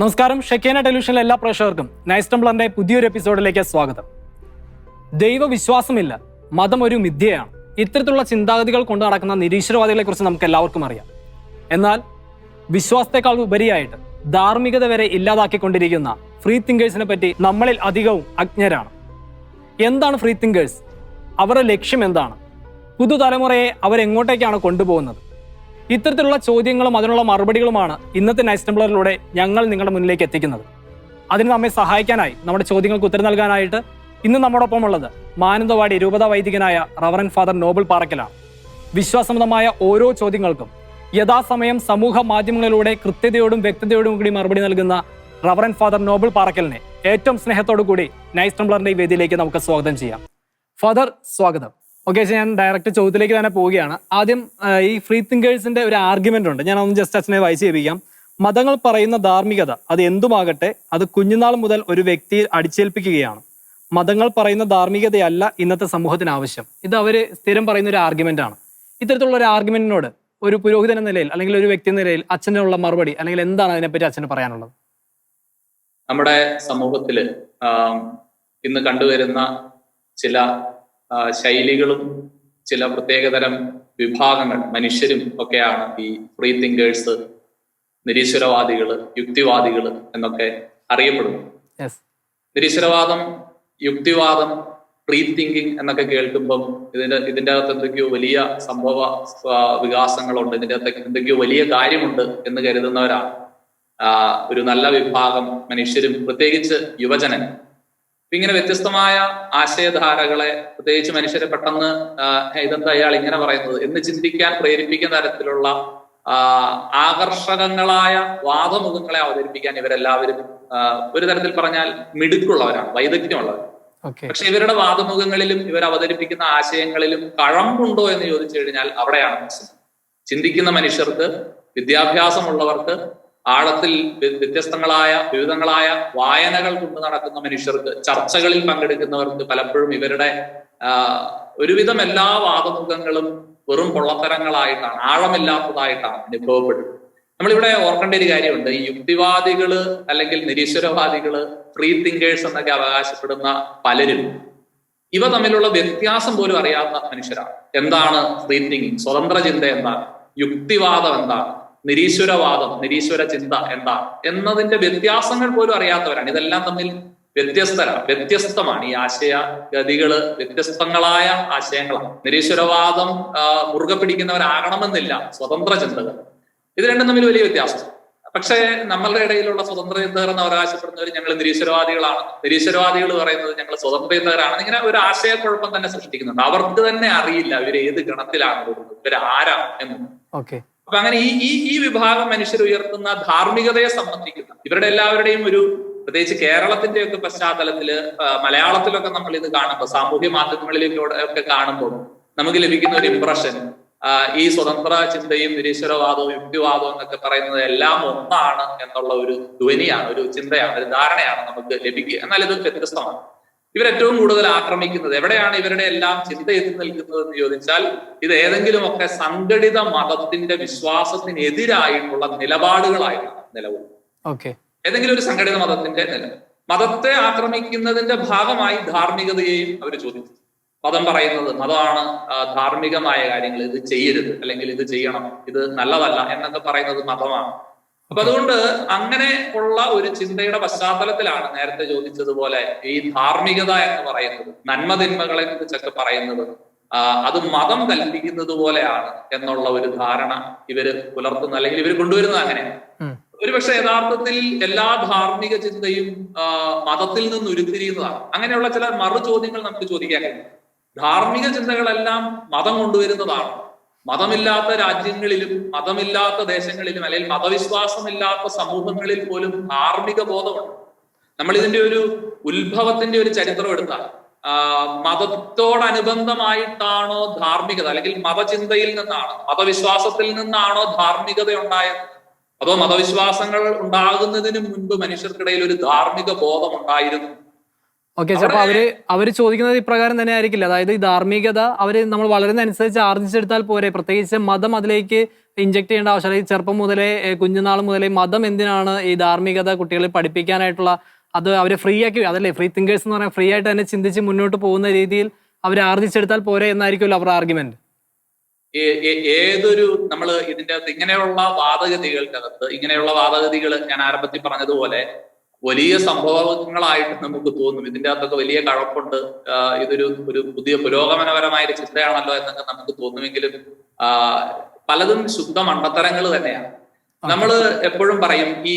നമസ്കാരം. ഷെക്കേന ടെലിവിഷനിലെ എല്ലാ പ്രേക്ഷകർക്കും നൈസ് ടെംപ്ലറിന്റെ പുതിയൊരു എപ്പിസോഡിലേക്ക് സ്വാഗതം. ദൈവവിശ്വാസമില്ല മതം ഒരു മിഥ്യയാണ്. ഇത്തരത്തിലുള്ള ചിന്താഗതികൾ കൊണ്ട് നടക്കുന്ന നിരീശ്വരവാദികളെക്കുറിച്ച് നമുക്ക് എല്ലാവർക്കും അറിയാം. എന്നാൽ വിശ്വാസത്തെക്കാൾ ഉപരിയായിട്ട് ധാർമ്മികത വരെ ഇല്ലാതാക്കിക്കൊണ്ടിരിക്കുന്ന ഫ്രീ തിങ്കേഴ്സിനെ പറ്റി നമ്മളിൽ അധികവും അജ്ഞരാണ്. എന്താണ് ഫ്രീ തിങ്കേഴ്സ്? അവരുടെ ലക്ഷ്യം എന്താണ്? പുതുതലമുറയെ അവരെങ്ങോട്ടേക്കാണ് കൊണ്ടുപോകുന്നത്? ഇത്തരത്തിലുള്ള ചോദ്യങ്ങളും അതിനുള്ള മറുപടികളുമാണ് ഇന്നത്തെ നൈസ് ടെംപ്ലറിലൂടെ ഞങ്ങൾ നിങ്ങളുടെ മുന്നിലേക്ക് എത്തിക്കുന്നത്. അതിന് നമ്മെ സഹായിക്കാനായി നമ്മുടെ ചോദ്യങ്ങൾക്ക് ഉത്തരം നൽകാനായിട്ട് ഇന്ന് നമ്മോടൊപ്പം ഉള്ളത് മാനന്തവാടി രൂപത വൈദികനായ റവറൻ ഫാദർ നോബൽ പാറക്കലാണ് വിശ്വാസമതമായ ഓരോ ചോദ്യങ്ങൾക്കും യഥാസമയം സമൂഹ മാധ്യമങ്ങളിലൂടെ കൃത്യതയോടും വ്യക്തതയോടും കൂടി മറുപടി നൽകുന്ന റവറൻ ഫാദർ നോബൽ പാറക്കലിനെ ഏറ്റവും സ്നേഹത്തോടു കൂടി നൈസ് ടെംപ്ലറിന്റെ ഈ വേദിയിലേക്ക് നമുക്ക് സ്വാഗതം ചെയ്യാം. ഫാദർ സ്വാഗതം. ഓക്കെ ഞാൻ ഡയറക്റ്റ് ചോദ്യത്തിലേക്ക് തന്നെ പോവുകയാണ്. ആദ്യം ഈ ഫ്രീ തിങ്കേഴ്സിന്റെ ഒരു ആർഗ്യുമെന്റ് ഉണ്ട്. ഞാൻ ഒന്ന് ജസ്റ്റ് അച്ഛനെ വായിച്ച് കേൾപ്പിക്കാം മതങ്ങൾ പറയുന്ന ധാർമ്മികത അത് എന്തുമാകട്ടെ അത് കുഞ്ഞുനാൾ മുതൽ ഒരു വ്യക്തിയിൽ അടിച്ചേൽപ്പിക്കുകയാണ്. മതങ്ങൾ പറയുന്ന ധാർമ്മികതയല്ല ഇന്നത്തെ സമൂഹത്തിന് ആവശ്യം. ഇത് അവർ സ്ഥിരം പറയുന്ന ഒരു ആർഗ്യുമെന്റ് ആണ്. ഇത്തരത്തിലുള്ള ഒരു ആർഗ്യുമെന്റിനോട് ഒരു പുരോഹിതൻ എന്ന നിലയിൽ അല്ലെങ്കിൽ ഒരു വ്യക്തി എന്ന നിലയിൽ അച്ഛനുള്ള മറുപടി അല്ലെങ്കിൽ എന്താണ് അതിനെപ്പറ്റി അച്ഛന് പറയാനുള്ളത്? നമ്മുടെ സമൂഹത്തിൽ ഇന്ന് കണ്ടുവരുന്ന ചില ശൈലികളും ചില പ്രത്യേകതരം വിഭാഗങ്ങൾ മനുഷ്യരും ഒക്കെയാണ് ഈ ഫ്രീ തിങ്കേഴ്സ് നിരീശ്വരവാദികൾ യുക്തിവാദികൾ എന്നൊക്കെ അറിയപ്പെടുന്നു നിരീശ്വരവാദം യുക്തിവാദം ഫ്രീ തിങ്കിങ് എന്നൊക്കെ കേൾക്കുമ്പം ഇതിന്റെ ഇതിന്റെ അകത്ത് എന്തൊക്കെയോ വലിയ സംഭവ വികാസങ്ങളുണ്ട്. ഇതിന്റെ അകത്ത് എന്തൊക്കെയോ വലിയ കാര്യമുണ്ട് എന്ന് കരുതുന്നവരാണ്. ഒരു നല്ല വിഭാഗം മനുഷ്യരും പ്രത്യേകിച്ച് യുവജനൻ. ഇപ്പൊ ഇങ്ങനെ വ്യത്യസ്തമായ ആശയധാരകളെ പ്രത്യേകിച്ച് മനുഷ്യരെ പെട്ടെന്ന് ഇതെന്താ അയാൾ ഇങ്ങനെ പറയുന്നത് എന്ന് ചിന്തിക്കാൻ പ്രേരിപ്പിക്കുന്ന തരത്തിലുള്ള ആകർഷകങ്ങളായ വാദമുഖങ്ങളെ അവതരിപ്പിക്കാൻ ഇവരെല്ലാവരും ഒരു തരത്തിൽ പറഞ്ഞാൽ മിടുക്കുള്ളവരാണ് വൈദഗ്ധ്യമുള്ളവർ. പക്ഷെ ഇവരുടെ വാദമുഖങ്ങളിലും ഇവർ അവതരിപ്പിക്കുന്ന ആശയങ്ങളിലും കഴമ്പുണ്ടോ എന്ന് ചോദിച്ചു കഴിഞ്ഞാൽ അവിടെയാണ് പ്രശ്നം. ചിന്തിക്കുന്ന മനുഷ്യർക്ക് വിദ്യാഭ്യാസമുള്ളവർക്ക് ആഴത്തിൽ വ്യ- വ്യത്യസ്തങ്ങളായ വിവിധങ്ങളായ വായനകൾ കൊണ്ട് നടക്കുന്ന മനുഷ്യർക്ക് ചർച്ചകളിൽ പങ്കെടുക്കുന്നവർക്ക് പലപ്പോഴും ഇവരുടെ ഒരുവിധം എല്ലാ വാദമുഖങ്ങളും വെറും പൊള്ളത്തരങ്ങളായിട്ടാണ് ആഴമില്ലാത്തതായിട്ടാണ് അനുഭവപ്പെടുന്നത്. നമ്മളിവിടെ ഓർക്കേണ്ട ഒരു കാര്യമുണ്ട്. ഈ യുക്തിവാദികൾ അല്ലെങ്കിൽ നിരീശ്വരവാദികൾ ഫ്രീ തിങ്കേഴ്സ് എന്നൊക്കെ അവകാശപ്പെടുന്ന പലരും ഇവ തമ്മിലുള്ള വ്യത്യാസം പോലും അറിയാത്ത മനുഷ്യരാണ്. എന്താണ് ഫ്രീ തിങ്കിങ് സ്വതന്ത്ര ചിന്ത എന്താണ്? യുക്തിവാദം എന്താണ്? നിരീശ്വരവാദം നിരീശ്വര ചിന്ത എന്താ എന്നതിന്റെ വ്യത്യാസങ്ങൾ പോലും അറിയാത്തവരാണ്. ഇതെല്ലാം തമ്മിൽ വ്യത്യസ്തരാണ് വ്യത്യസ്തമാണ് ഈ ആശയ ഗതികൾ വ്യത്യസ്തങ്ങളായ ആശയങ്ങളാണ്. നിരീശ്വരവാദം മുറുകെ പിടിക്കുന്നവരാകണമെന്നില്ല സ്വതന്ത്ര ചിന്തകൾ. ഇത് രണ്ടും തമ്മിൽ വലിയ വ്യത്യാസം. പക്ഷേ നമ്മളുടെ ഇടയിലുള്ള സ്വതന്ത്ര ചിന്തകർ എന്ന് അവകാശപ്പെടുന്നവർ ഞങ്ങൾ നിരീശ്വരവാദികളാണ്. നിരീശ്വരവാദികൾ പറയുന്നത് ഞങ്ങൾ സ്വതന്ത്ര ചിന്തകരാണ്. ഇങ്ങനെ ഒരു ആശയക്കുഴപ്പം തന്നെ സൃഷ്ടിക്കുന്നുണ്ട്. അവർക്ക് തന്നെ അറിയില്ല ഇവർ ഏത് ഗണത്തിലാണ് ഇവർ ആരാണ് എന്ന് അപ്പൊ അങ്ങനെ ഈ ഈ ഈ വിഭാഗം മനുഷ്യർ ഉയർത്തുന്ന ധാർമ്മികതയെ സംബന്ധിക്കുന്ന. ഇവരുടെ എല്ലാവരുടെയും ഒരു പ്രത്യേകിച്ച് കേരളത്തിന്റെ ഒക്കെ പശ്ചാത്തലത്തിൽ മലയാളത്തിലൊക്കെ നമ്മൾ ഇത് കാണുമ്പോൾ സാമൂഹ്യ മാധ്യമങ്ങളിലൂടെ ഒക്കെ കാണുമ്പോൾ നമുക്ക് ലഭിക്കുന്ന ഒരു ഇംപ്രഷൻ ഈ സ്വതന്ത്ര ചിന്തയും നിരീശ്വരവാദവും യുക്തിവാദവും എന്നൊക്കെ പറയുന്നത് എല്ലാം ഒന്നാണ് എന്നുള്ള ഒരു ധ്വനിയാണ് ഒരു ചിന്തയാണ് ഒരു ധാരണയാണ് നമുക്ക് ലഭിക്കുക. എന്നാൽ ഇത് വ്യത്യസ്തമാണ്. ഇവരേറ്റവും കൂടുതൽ ആക്രമിക്കുന്നത് എവിടെയാണ് ഇവരുടെ എല്ലാം ചിന്ത എത്തി നിൽക്കുന്നത് എന്ന് ചോദിച്ചാൽ ഇത് ഏതെങ്കിലുമൊക്കെ സംഘടിത മതത്തിന്റെ വിശ്വാസത്തിനെതിരായിട്ടുള്ള നിലപാടുകളായിട്ടാണ് നിലകൊള്ളുന്നത് ഓക്കെ. ഏതെങ്കിലും ഒരു സംഘടിത മതത്തിന്റെ നില മതത്തെ ആക്രമിക്കുന്നതിന്റെ ഭാഗമായി ധാർമ്മികതയെയും അവർ ചോദിച്ചു. മതം പറയുന്നത് മതമാണ് ധാർമ്മികമായ കാര്യങ്ങൾ ഇത് ചെയ്യരുത് അല്ലെങ്കിൽ ഇത് ചെയ്യണം ഇത് നല്ലതല്ല എന്നൊക്കെ പറയുന്നത് മതമാണ്. അപ്പൊ അതുകൊണ്ട് അങ്ങനെ ഉള്ള ഒരു ചിന്തയുടെ പശ്ചാത്തലത്തിലാണ് നേരത്തെ ചോദിച്ചതുപോലെ ഈ ധാർമ്മികത എന്ന് പറയുന്നത് നന്മതിന്മകളെ കുറിച്ചൊക്കെ പറയുന്നത്. അത് മതം കൽപ്പിക്കുന്നത് പോലെയാണ് എന്നുള്ള ഒരു ധാരണ ഇവർ പുലർത്തുന്ന അല്ലെങ്കിൽ ഇവർ കൊണ്ടുവരുന്നത് അങ്ങനെയാണ്. ഒരുപക്ഷെ യഥാർത്ഥത്തിൽ എല്ലാ ധാർമ്മിക ചിന്തയും മതത്തിൽ നിന്ന് ഉരുത്തിരിയുന്നതാണ്. അങ്ങനെയുള്ള ചില മറു ചോദ്യങ്ങൾ നമുക്ക് ചോദിക്കാൻ കഴിയും. ധാർമ്മിക ചിന്തകളെല്ലാം മതം കൊണ്ടുവരുന്നതാണ്. മതമില്ലാത്ത രാജ്യങ്ങളിലും മതമില്ലാത്ത ദേശങ്ങളിലും അല്ലെങ്കിൽ മതവിശ്വാസമില്ലാത്ത സമൂഹങ്ങളിൽ പോലും ധാർമ്മിക ബോധമുണ്ട്. നമ്മൾ ഇതിന്റെ ഒരു ഉത്ഭവത്തിന്റെ ഒരു ചരിത്രം എടുത്താൽ മതത്തോടനുബന്ധമായിട്ടാണോ ധാർമ്മികത അല്ലെങ്കിൽ മതചിന്തയിൽ നിന്നാണോ മതവിശ്വാസത്തിൽ നിന്നാണോ ധാർമ്മികത ഉണ്ടായത് അതോ മതവിശ്വാസങ്ങൾ ഉണ്ടാകുന്നതിന് മുൻപ് മനുഷ്യർക്കിടയിൽ ഒരു ധാർമ്മിക ബോധം ഉണ്ടായിരുന്നു? ഓക്കെ അപ്പൊ അവർ അവർ ചോദിക്കുന്നത് ഇപ്രകാരം തന്നെ ആയിരിക്കില്ല. അതായത് ഈ ധാർമ്മികത അവർ നമ്മൾ വളരുന്ന അനുസരിച്ച് ആർജിച്ചെടുത്താൽ പോരെ. പ്രത്യേകിച്ച് മതം അതിലേക്ക് ഇഞ്ചക്ട് ചെയ്യേണ്ട ആവശ്യമില്ല ഈ ചെറുപ്പം മുതലേ കുഞ്ഞുനാൾ മുതലേ മതം എന്തിനാണ് ഈ ധാർമ്മികത കുട്ടികളെ പഠിപ്പിക്കാനായിട്ടുള്ള അത് അവരെ ഫ്രീ ആക്കി അതല്ലേ? ഫ്രീ തിങ്കേഴ്സ് എന്ന് പറയാൻ ഫ്രീ ആയിട്ട് തന്നെ ചിന്തിച്ച് മുന്നോട്ട് പോകുന്ന രീതിയിൽ അവർ ആർജിച്ചെടുത്താൽ പോരെ എന്നായിരിക്കുമല്ലോ അവരുടെ ആർഗ്യുമെന്റ് ഏതൊരു നമ്മൾ ഇതിന്റെ അകത്ത് ഇങ്ങനെയുള്ള വാദഗതികൾക്കകത്ത് ഇങ്ങനെയുള്ള വാദഗതികൾ ഞാൻ ആരംഭത്തിൽ പറഞ്ഞതുപോലെ വലിയ സംഭവങ്ങളായിട്ട് നമുക്ക് തോന്നും. ഇതിന്റെ അകത്തൊക്കെ വലിയ കഴപ്പുണ്ട്. ഇതൊരു ഒരു പുതിയ പുരോഗമനപരമായ ഒരു ചിന്തയാണല്ലോ എന്നൊക്കെ നമുക്ക് തോന്നുമെങ്കിലും പലതും ശുദ്ധ മണ്ടത്തരങ്ങൾ തന്നെയാണ്. നമ്മൾ എപ്പോഴും പറയും ഈ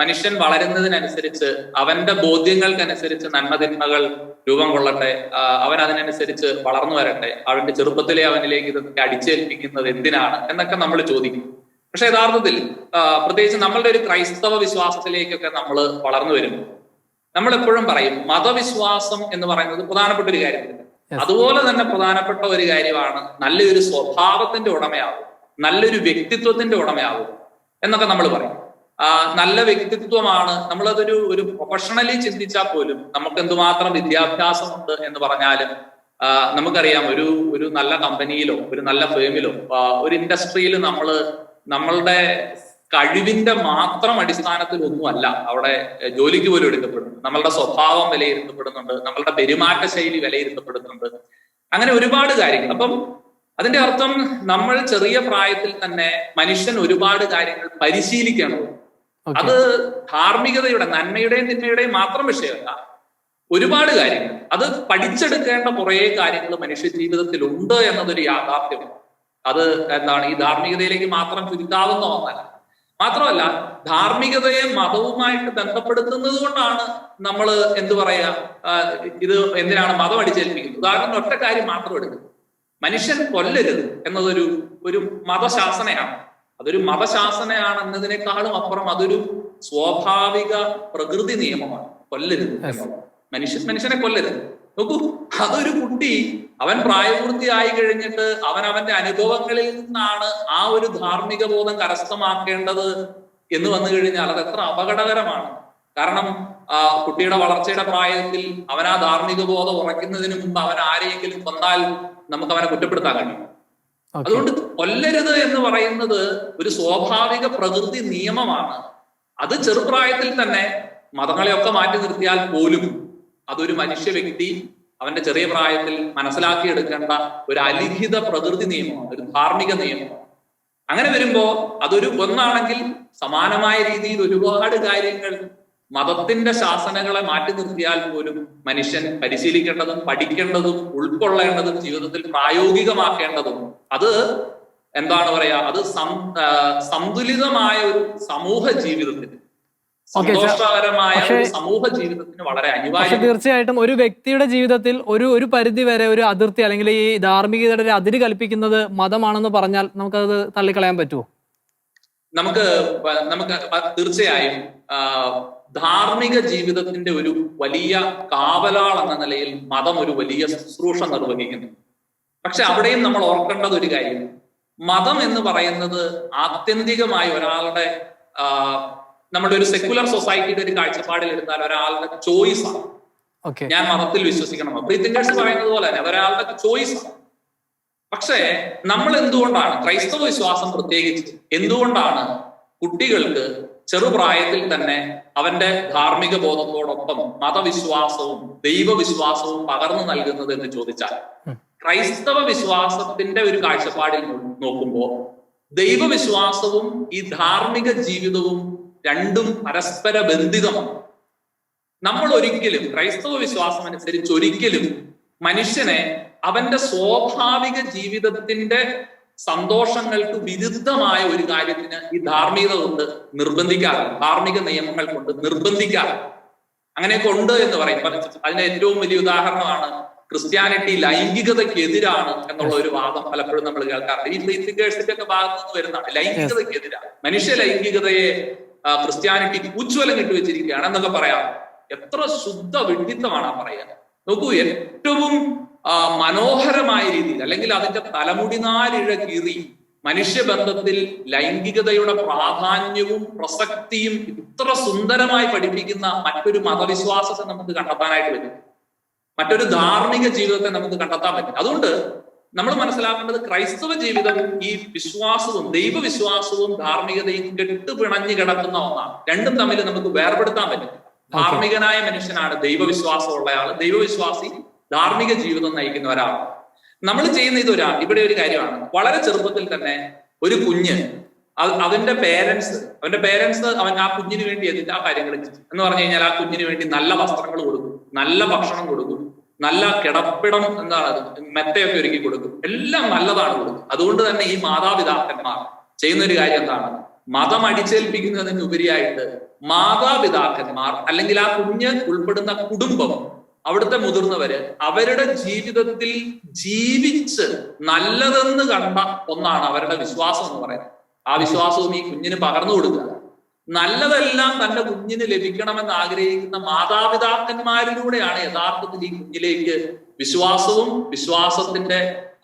മനുഷ്യൻ വളരുന്നതിനനുസരിച്ച് അവന്റെ ബോധ്യങ്ങൾക്കനുസരിച്ച് നന്മതിന്മകൾ രൂപം കൊള്ളട്ടെ അവൻ അതിനനുസരിച്ച് വളർന്നു വരട്ടെ അവന്റെ ചെറുപ്പത്തിലെ അവനിലേക്ക് ഇതൊക്കെ അടിച്ചേൽപ്പിക്കുന്നത് എന്തിനാണ് എന്നൊക്കെ നമ്മൾ ചോദിക്കും. പക്ഷെ യഥാർത്ഥത്തിൽ പ്രത്യേകിച്ച് നമ്മളുടെ ഒരു ക്രൈസ്തവ വിശ്വാസത്തിലേക്കൊക്കെ നമ്മൾ വളർന്നു വരുമ്പോൾ നമ്മൾ എപ്പോഴും പറയും മതവിശ്വാസം എന്ന് പറയുന്നത് പ്രധാനപ്പെട്ട ഒരു കാര്യമാണ്. അതുപോലെ തന്നെ പ്രധാനപ്പെട്ട ഒരു കാര്യമാണ് നല്ലൊരു സ്വഭാവത്തിന്റെ ഉടമയാവും നല്ലൊരു വ്യക്തിത്വത്തിന്റെ ഉടമയാവും എന്നൊക്കെ നമ്മൾ പറയും. നല്ല വ്യക്തിത്വമാണ് നമ്മളതൊരു ഒരു പ്രൊഫഷണലി ചിന്തിച്ചാൽ പോലും നമുക്ക് എന്തുമാത്രം വിദ്യാഭ്യാസമുണ്ട് എന്ന് പറഞ്ഞാലും നമുക്കറിയാം ഒരു ഒരു നല്ല കമ്പനിയിലോ ഒരു നല്ല ഫേമിലോ ഒരു ഇൻഡസ്ട്രിയിൽ നമ്മൾ നമ്മളുടെ കഴിവിന്റെ മാത്രം അടിസ്ഥാനത്തിൽ ഒന്നുമല്ല അവിടെ ജോലിക്ക് പോലും എടുക്കപ്പെടുന്നു നമ്മളുടെ സ്വഭാവം വിലയിരുത്തപ്പെടുന്നുണ്ട് നമ്മളുടെ പെരുമാറ്റ ശൈലി വിലയിരുത്തപ്പെടുന്നുണ്ട്. അങ്ങനെ ഒരുപാട് കാര്യങ്ങൾ. അപ്പം അതിന്റെ അർത്ഥം നമ്മൾ ചെറിയ പ്രായത്തിൽ തന്നെ മനുഷ്യൻ ഒരുപാട് കാര്യങ്ങൾ പരിശീലിക്കണം. അത് ധാർമ്മികതയുടെ നന്മയുടെയും തിന്മയുടെയും മാത്രം വിഷയമല്ല. ഒരുപാട് കാര്യങ്ങൾ. അത് പഠിച്ചെടുക്കേണ്ട കുറേ കാര്യങ്ങൾ മനുഷ്യ ജീവിതത്തിൽ ഉണ്ട് എന്നതൊരു യാഥാർത്ഥ്യമാണ്. അത് എന്താണ്? ഈ ധാർമ്മികതയിലേക്ക് മാത്രം ചുരുക്കാവുന്ന ഒന്നല്ല. മാത്രമല്ല ധാർമ്മികതയെ മതവുമായിട്ട് ബന്ധപ്പെടുത്തുന്നത് കൊണ്ടാണ് നമ്മൾ എന്തു പറയാ ഇത് എന്തിനാണ് മതം അടിച്ചേൽപ്പിക്കുന്നത്? ഉദാഹരണം ഒറ്റ കാര്യം മാത്രം എടുക്കും. മനുഷ്യൻ കൊല്ലരുത് എന്നതൊരു ഒരു മതശാസനയാണ്. അതൊരു മതശാസനയാണ് എന്നതിനേക്കാളും അപ്പുറം അതൊരു സ്വാഭാവിക പ്രകൃതി നിയമമാണ്. കൊല്ലരുത് മനുഷ്യൻ മനുഷ്യനെ കൊല്ലരുത്. നോക്കൂ അതൊരു കുട്ടി അവൻ പ്രായപൂർത്തിയായി കഴിഞ്ഞിട്ട് അവൻ അവന്റെ അനുഭവങ്ങളിൽ നിന്നാണ് ആ ഒരു ധാർമ്മിക ബോധം കരസ്ഥമാക്കേണ്ടത് എന്ന് വന്നു കഴിഞ്ഞാൽ അത് എത്ര അപകടകരമാണ്. കാരണം ആ കുട്ടിയുടെ വളർച്ചയുടെ പ്രായത്തിൽ അവൻ ആ ധാർമ്മിക ബോധം ഉറയ്ക്കുന്നതിന് മുമ്പ് അവൻ ആരെയെങ്കിലും കൊന്നാൽ നമുക്ക് അവനെ കുറ്റപ്പെടുത്താൻ കഴിയും. അതുകൊണ്ട് കൊല്ലരുത് എന്ന് പറയുന്നത് ഒരു സ്വാഭാവിക പ്രകൃതി നിയമമാണ്. അത് ചെറുപ്രായത്തിൽ തന്നെ മതങ്ങളെയൊക്കെ മാറ്റി നിർത്തിയാൽ പോലും അതൊരു മനുഷ്യ വ്യക്തി അവന്റെ ചെറിയ പ്രായത്തിൽ മനസ്സിലാക്കിയെടുക്കേണ്ട ഒരു അലിഖിത പ്രകൃതി നിയമമാണ് ഒരു ധാർമ്മിക നിയമമാണ് അങ്ങനെ വരുമ്പോ അതൊരു ഒന്നാണെങ്കിൽ സമാനമായ രീതിയിൽ ഒരുപാട് കാര്യങ്ങൾ മതത്തിന്റെ ശാസനകളെ മാറ്റി നിർത്തിയാൽ പോലും മനുഷ്യൻ പരിശീലിക്കേണ്ടതും പഠിക്കേണ്ടതും ഉൾക്കൊള്ളേണ്ടതും ജീവിതത്തിൽ പ്രായോഗികമാക്കേണ്ടതും അത് എന്താണ് പറയാ അത് സം- സന്തുലിതമായ ഒരു സമൂഹ ജീവിതത്തിന്. സന്തോഷകരമായ ഒരു സമൂഹ ജീവിതത്തിന് വളരെ പക്ഷെ അനിവാര്യം തീർച്ചയായിട്ടും ഒരു വ്യക്തിയുടെ ജീവിതത്തിൽ ഒരു ഒരു പരിധി വരെ ഒരു അതിർത്തി അല്ലെങ്കിൽ ഈ ധാർമ്മികതയുടെ ഒരു അതിര് കൽപ്പിക്കുന്നത് മതമാണെന്ന് പറഞ്ഞാൽ നമുക്കത് തള്ളിക്കളയാൻ പറ്റുമോ നമുക്ക് നമുക്ക് തീർച്ചയായും ധാർമ്മിക ജീവിതത്തിന്റെ ഒരു വലിയ കാവലാൾ എന്ന നിലയിൽ മതം ഒരു വലിയ ശുശ്രൂഷ നിർവഹിക്കുന്നു. പക്ഷെ അവിടെയും നമ്മൾ ഓർക്കേണ്ടത് ഒരു കാര്യം. മതം എന്ന് പറയുന്നത് ആത്യന്തികമായി ഒരാളുടെ നമ്മുടെ ഒരു സെക്യുലർ സൊസൈറ്റിയുടെ ഒരു കാഴ്ചപ്പാടിൽ ഇരുന്നാൽ ഒരാളുടെ ചോയ്സ് ആണ്. ഞാൻ മതത്തിൽ വിശ്വസിക്കണം. ഫ്രീ തിങ്കേഴ്സ് പറയുന്നത് പോലെ തന്നെ അതൊരാളുടെ ചോയ്സ് ആണ്. പക്ഷേ നമ്മൾ എന്തുകൊണ്ടാണ് ക്രൈസ്തവ വിശ്വാസം പ്രത്യേകിച്ച് എന്തുകൊണ്ടാണ് കുട്ടികൾക്ക് ചെറുപ്രായത്തിൽ തന്നെ അവന്റെ ധാർമ്മിക ബോധത്തോടൊപ്പം മതവിശ്വാസവും ദൈവവിശ്വാസവും പകർന്നു നൽകുന്നത് എന്ന് ചോദിച്ചാൽ. ക്രൈസ്തവ വിശ്വാസത്തിന്റെ ഒരു കാഴ്ചപ്പാടിൽ നോക്കുമ്പോൾ ദൈവവിശ്വാസവും ഈ ധാർമ്മിക ജീവിതവും രണ്ടും പരസ്പര ബന്ധിതമാണ്. നമ്മൾ ഒരിക്കലും ക്രൈസ്തവ വിശ്വാസം അനുസരിച്ച് ഒരിക്കലും മനുഷ്യനെ അവന്റെ സ്വാഭാവിക ജീവിതത്തിന്റെ സന്തോഷങ്ങൾക്ക് വിരുദ്ധമായ ഒരു കാര്യത്തിന് ഈ ധാർമ്മികത കൊണ്ട് നിർബന്ധിക്കാറ് ധാർമ്മിക നിയമങ്ങൾ കൊണ്ട് നിർബന്ധിക്കാറ് അങ്ങനെയൊക്കെ ഉണ്ട് എന്ന് പറയും അതിന് അതിന്റെ ഏറ്റവും വലിയ ഉദാഹരണമാണ് ക്രിസ്ത്യാനിറ്റി ലൈംഗികതയ്ക്ക് എതിരാണ് എന്നുള്ള ഒരു വാദം പലപ്പോഴും നമ്മൾ കേൾക്കാറുണ്ട്. ഈ ഫ്രീത്തിക്കേഴ്സിന്റെ ഒക്കെ ഭാഗത്ത് നിന്ന് വരുന്നതാണ്. ലൈംഗികതയ്ക്ക് എതിരാണ്. മനുഷ്യ ലൈംഗികതയെ ആ, ക്രിസ്ത്യാനിറ്റി ഉജ്ജ്വലം ഇട്ട് വെച്ചിരിക്കുകയാണ് എന്നൊക്കെ പറയാം. എത്ര ശുദ്ധ വിഡിത്തമാണ് ആ പറയുക. നോക്കൂ ഏറ്റവും മനോഹരമായ രീതിയിൽ അല്ലെങ്കിൽ അതിന്റെ തലമുടി നാലിഴ കീറി മനുഷ്യബന്ധത്തിൽ ലൈംഗികതയുടെ പ്രാധാന്യവും പ്രസക്തിയും ഇത്ര സുന്ദരമായി പഠിപ്പിക്കുന്ന മറ്റൊരു മതവിശ്വാസത്തെ നമുക്ക് കണ്ടെത്താനായിട്ട് പറ്റും. മറ്റൊരു ധാർമ്മിക ജീവിതത്തെ നമുക്ക് കണ്ടെത്താൻ പറ്റും. അതുകൊണ്ട് നമ്മൾ മനസ്സിലാക്കേണ്ടത് ക്രൈസ്തവ ജീവിതം ഈ വിശ്വാസവും ദൈവവിശ്വാസവും ധാർമ്മികതയും കെട്ടുപിണഞ്ഞു കിടക്കുന്ന ഒന്നാണ്. രണ്ടും തമ്മിൽ നമുക്ക് വേർപെടുത്താൻ പറ്റും. ധാർമ്മികനായ മനുഷ്യനാണ് ദൈവവിശ്വാസമുള്ള ആൾ ദൈവവിശ്വാസി ധാർമ്മിക ജീവിതം നയിക്കുന്ന ഒരാളാണ്. നമ്മൾ ചെയ്യുന്ന ഇത് ഇവിടെ ഒരു കാര്യമാണ്. വളരെ ചെറുപ്പത്തിൽ തന്നെ ഒരു കുഞ്ഞ് അവന്റെ പേരൻസ് അവന്റെ പേരൻസ് അവൻ ആ കുഞ്ഞിന് വേണ്ടി എല്ലാ കാര്യങ്ങളും കാര്യങ്ങൾ എന്ന് പറഞ്ഞു കഴിഞ്ഞാൽ ആ കുഞ്ഞിന് വേണ്ടി നല്ല വസ്ത്രങ്ങൾ കൊടുക്കും നല്ല ഭക്ഷണം കൊടുക്കും നല്ല കിടപ്പിടം എന്താണ് മെത്തയൊക്കെ ഒരുക്കി കൊടുക്കും. എല്ലാം നല്ലതാണ് കൊടുക്കും. അതുകൊണ്ട് തന്നെ ഈ മാതാപിതാക്കന്മാർ ചെയ്യുന്ന ഒരു കാര്യം എന്താണ്? മതം അടിച്ചേൽപ്പിക്കുന്നതിന് ഉപരിയായിട്ട് മാതാപിതാക്കന്മാർ അല്ലെങ്കിൽ ആ കുഞ്ഞ് ഉൾപ്പെടുന്ന കുടുംബം അവിടുത്തെ മുതിർന്നവര് അവരുടെ ജീവിതത്തിൽ ജീവിച്ച് നല്ലതെന്ന് കണ്ട ഒന്നാണ് അവരുടെ വിശ്വാസം എന്ന് പറയുന്നത്. ആ വിശ്വാസവും ഈ കുഞ്ഞിന് പകർന്നു കൊടുക്കുക. നല്ലതെല്ലാം തന്റെ കുഞ്ഞിന് ലഭിക്കണമെന്ന് ആഗ്രഹിക്കുന്ന മാതാപിതാക്കന്മാരിലൂടെയാണ് യഥാർത്ഥത്തിൽ ഈ കുഞ്ഞിലേക്ക് വിശ്വാസവും വിശ്വാസത്തിന്റെ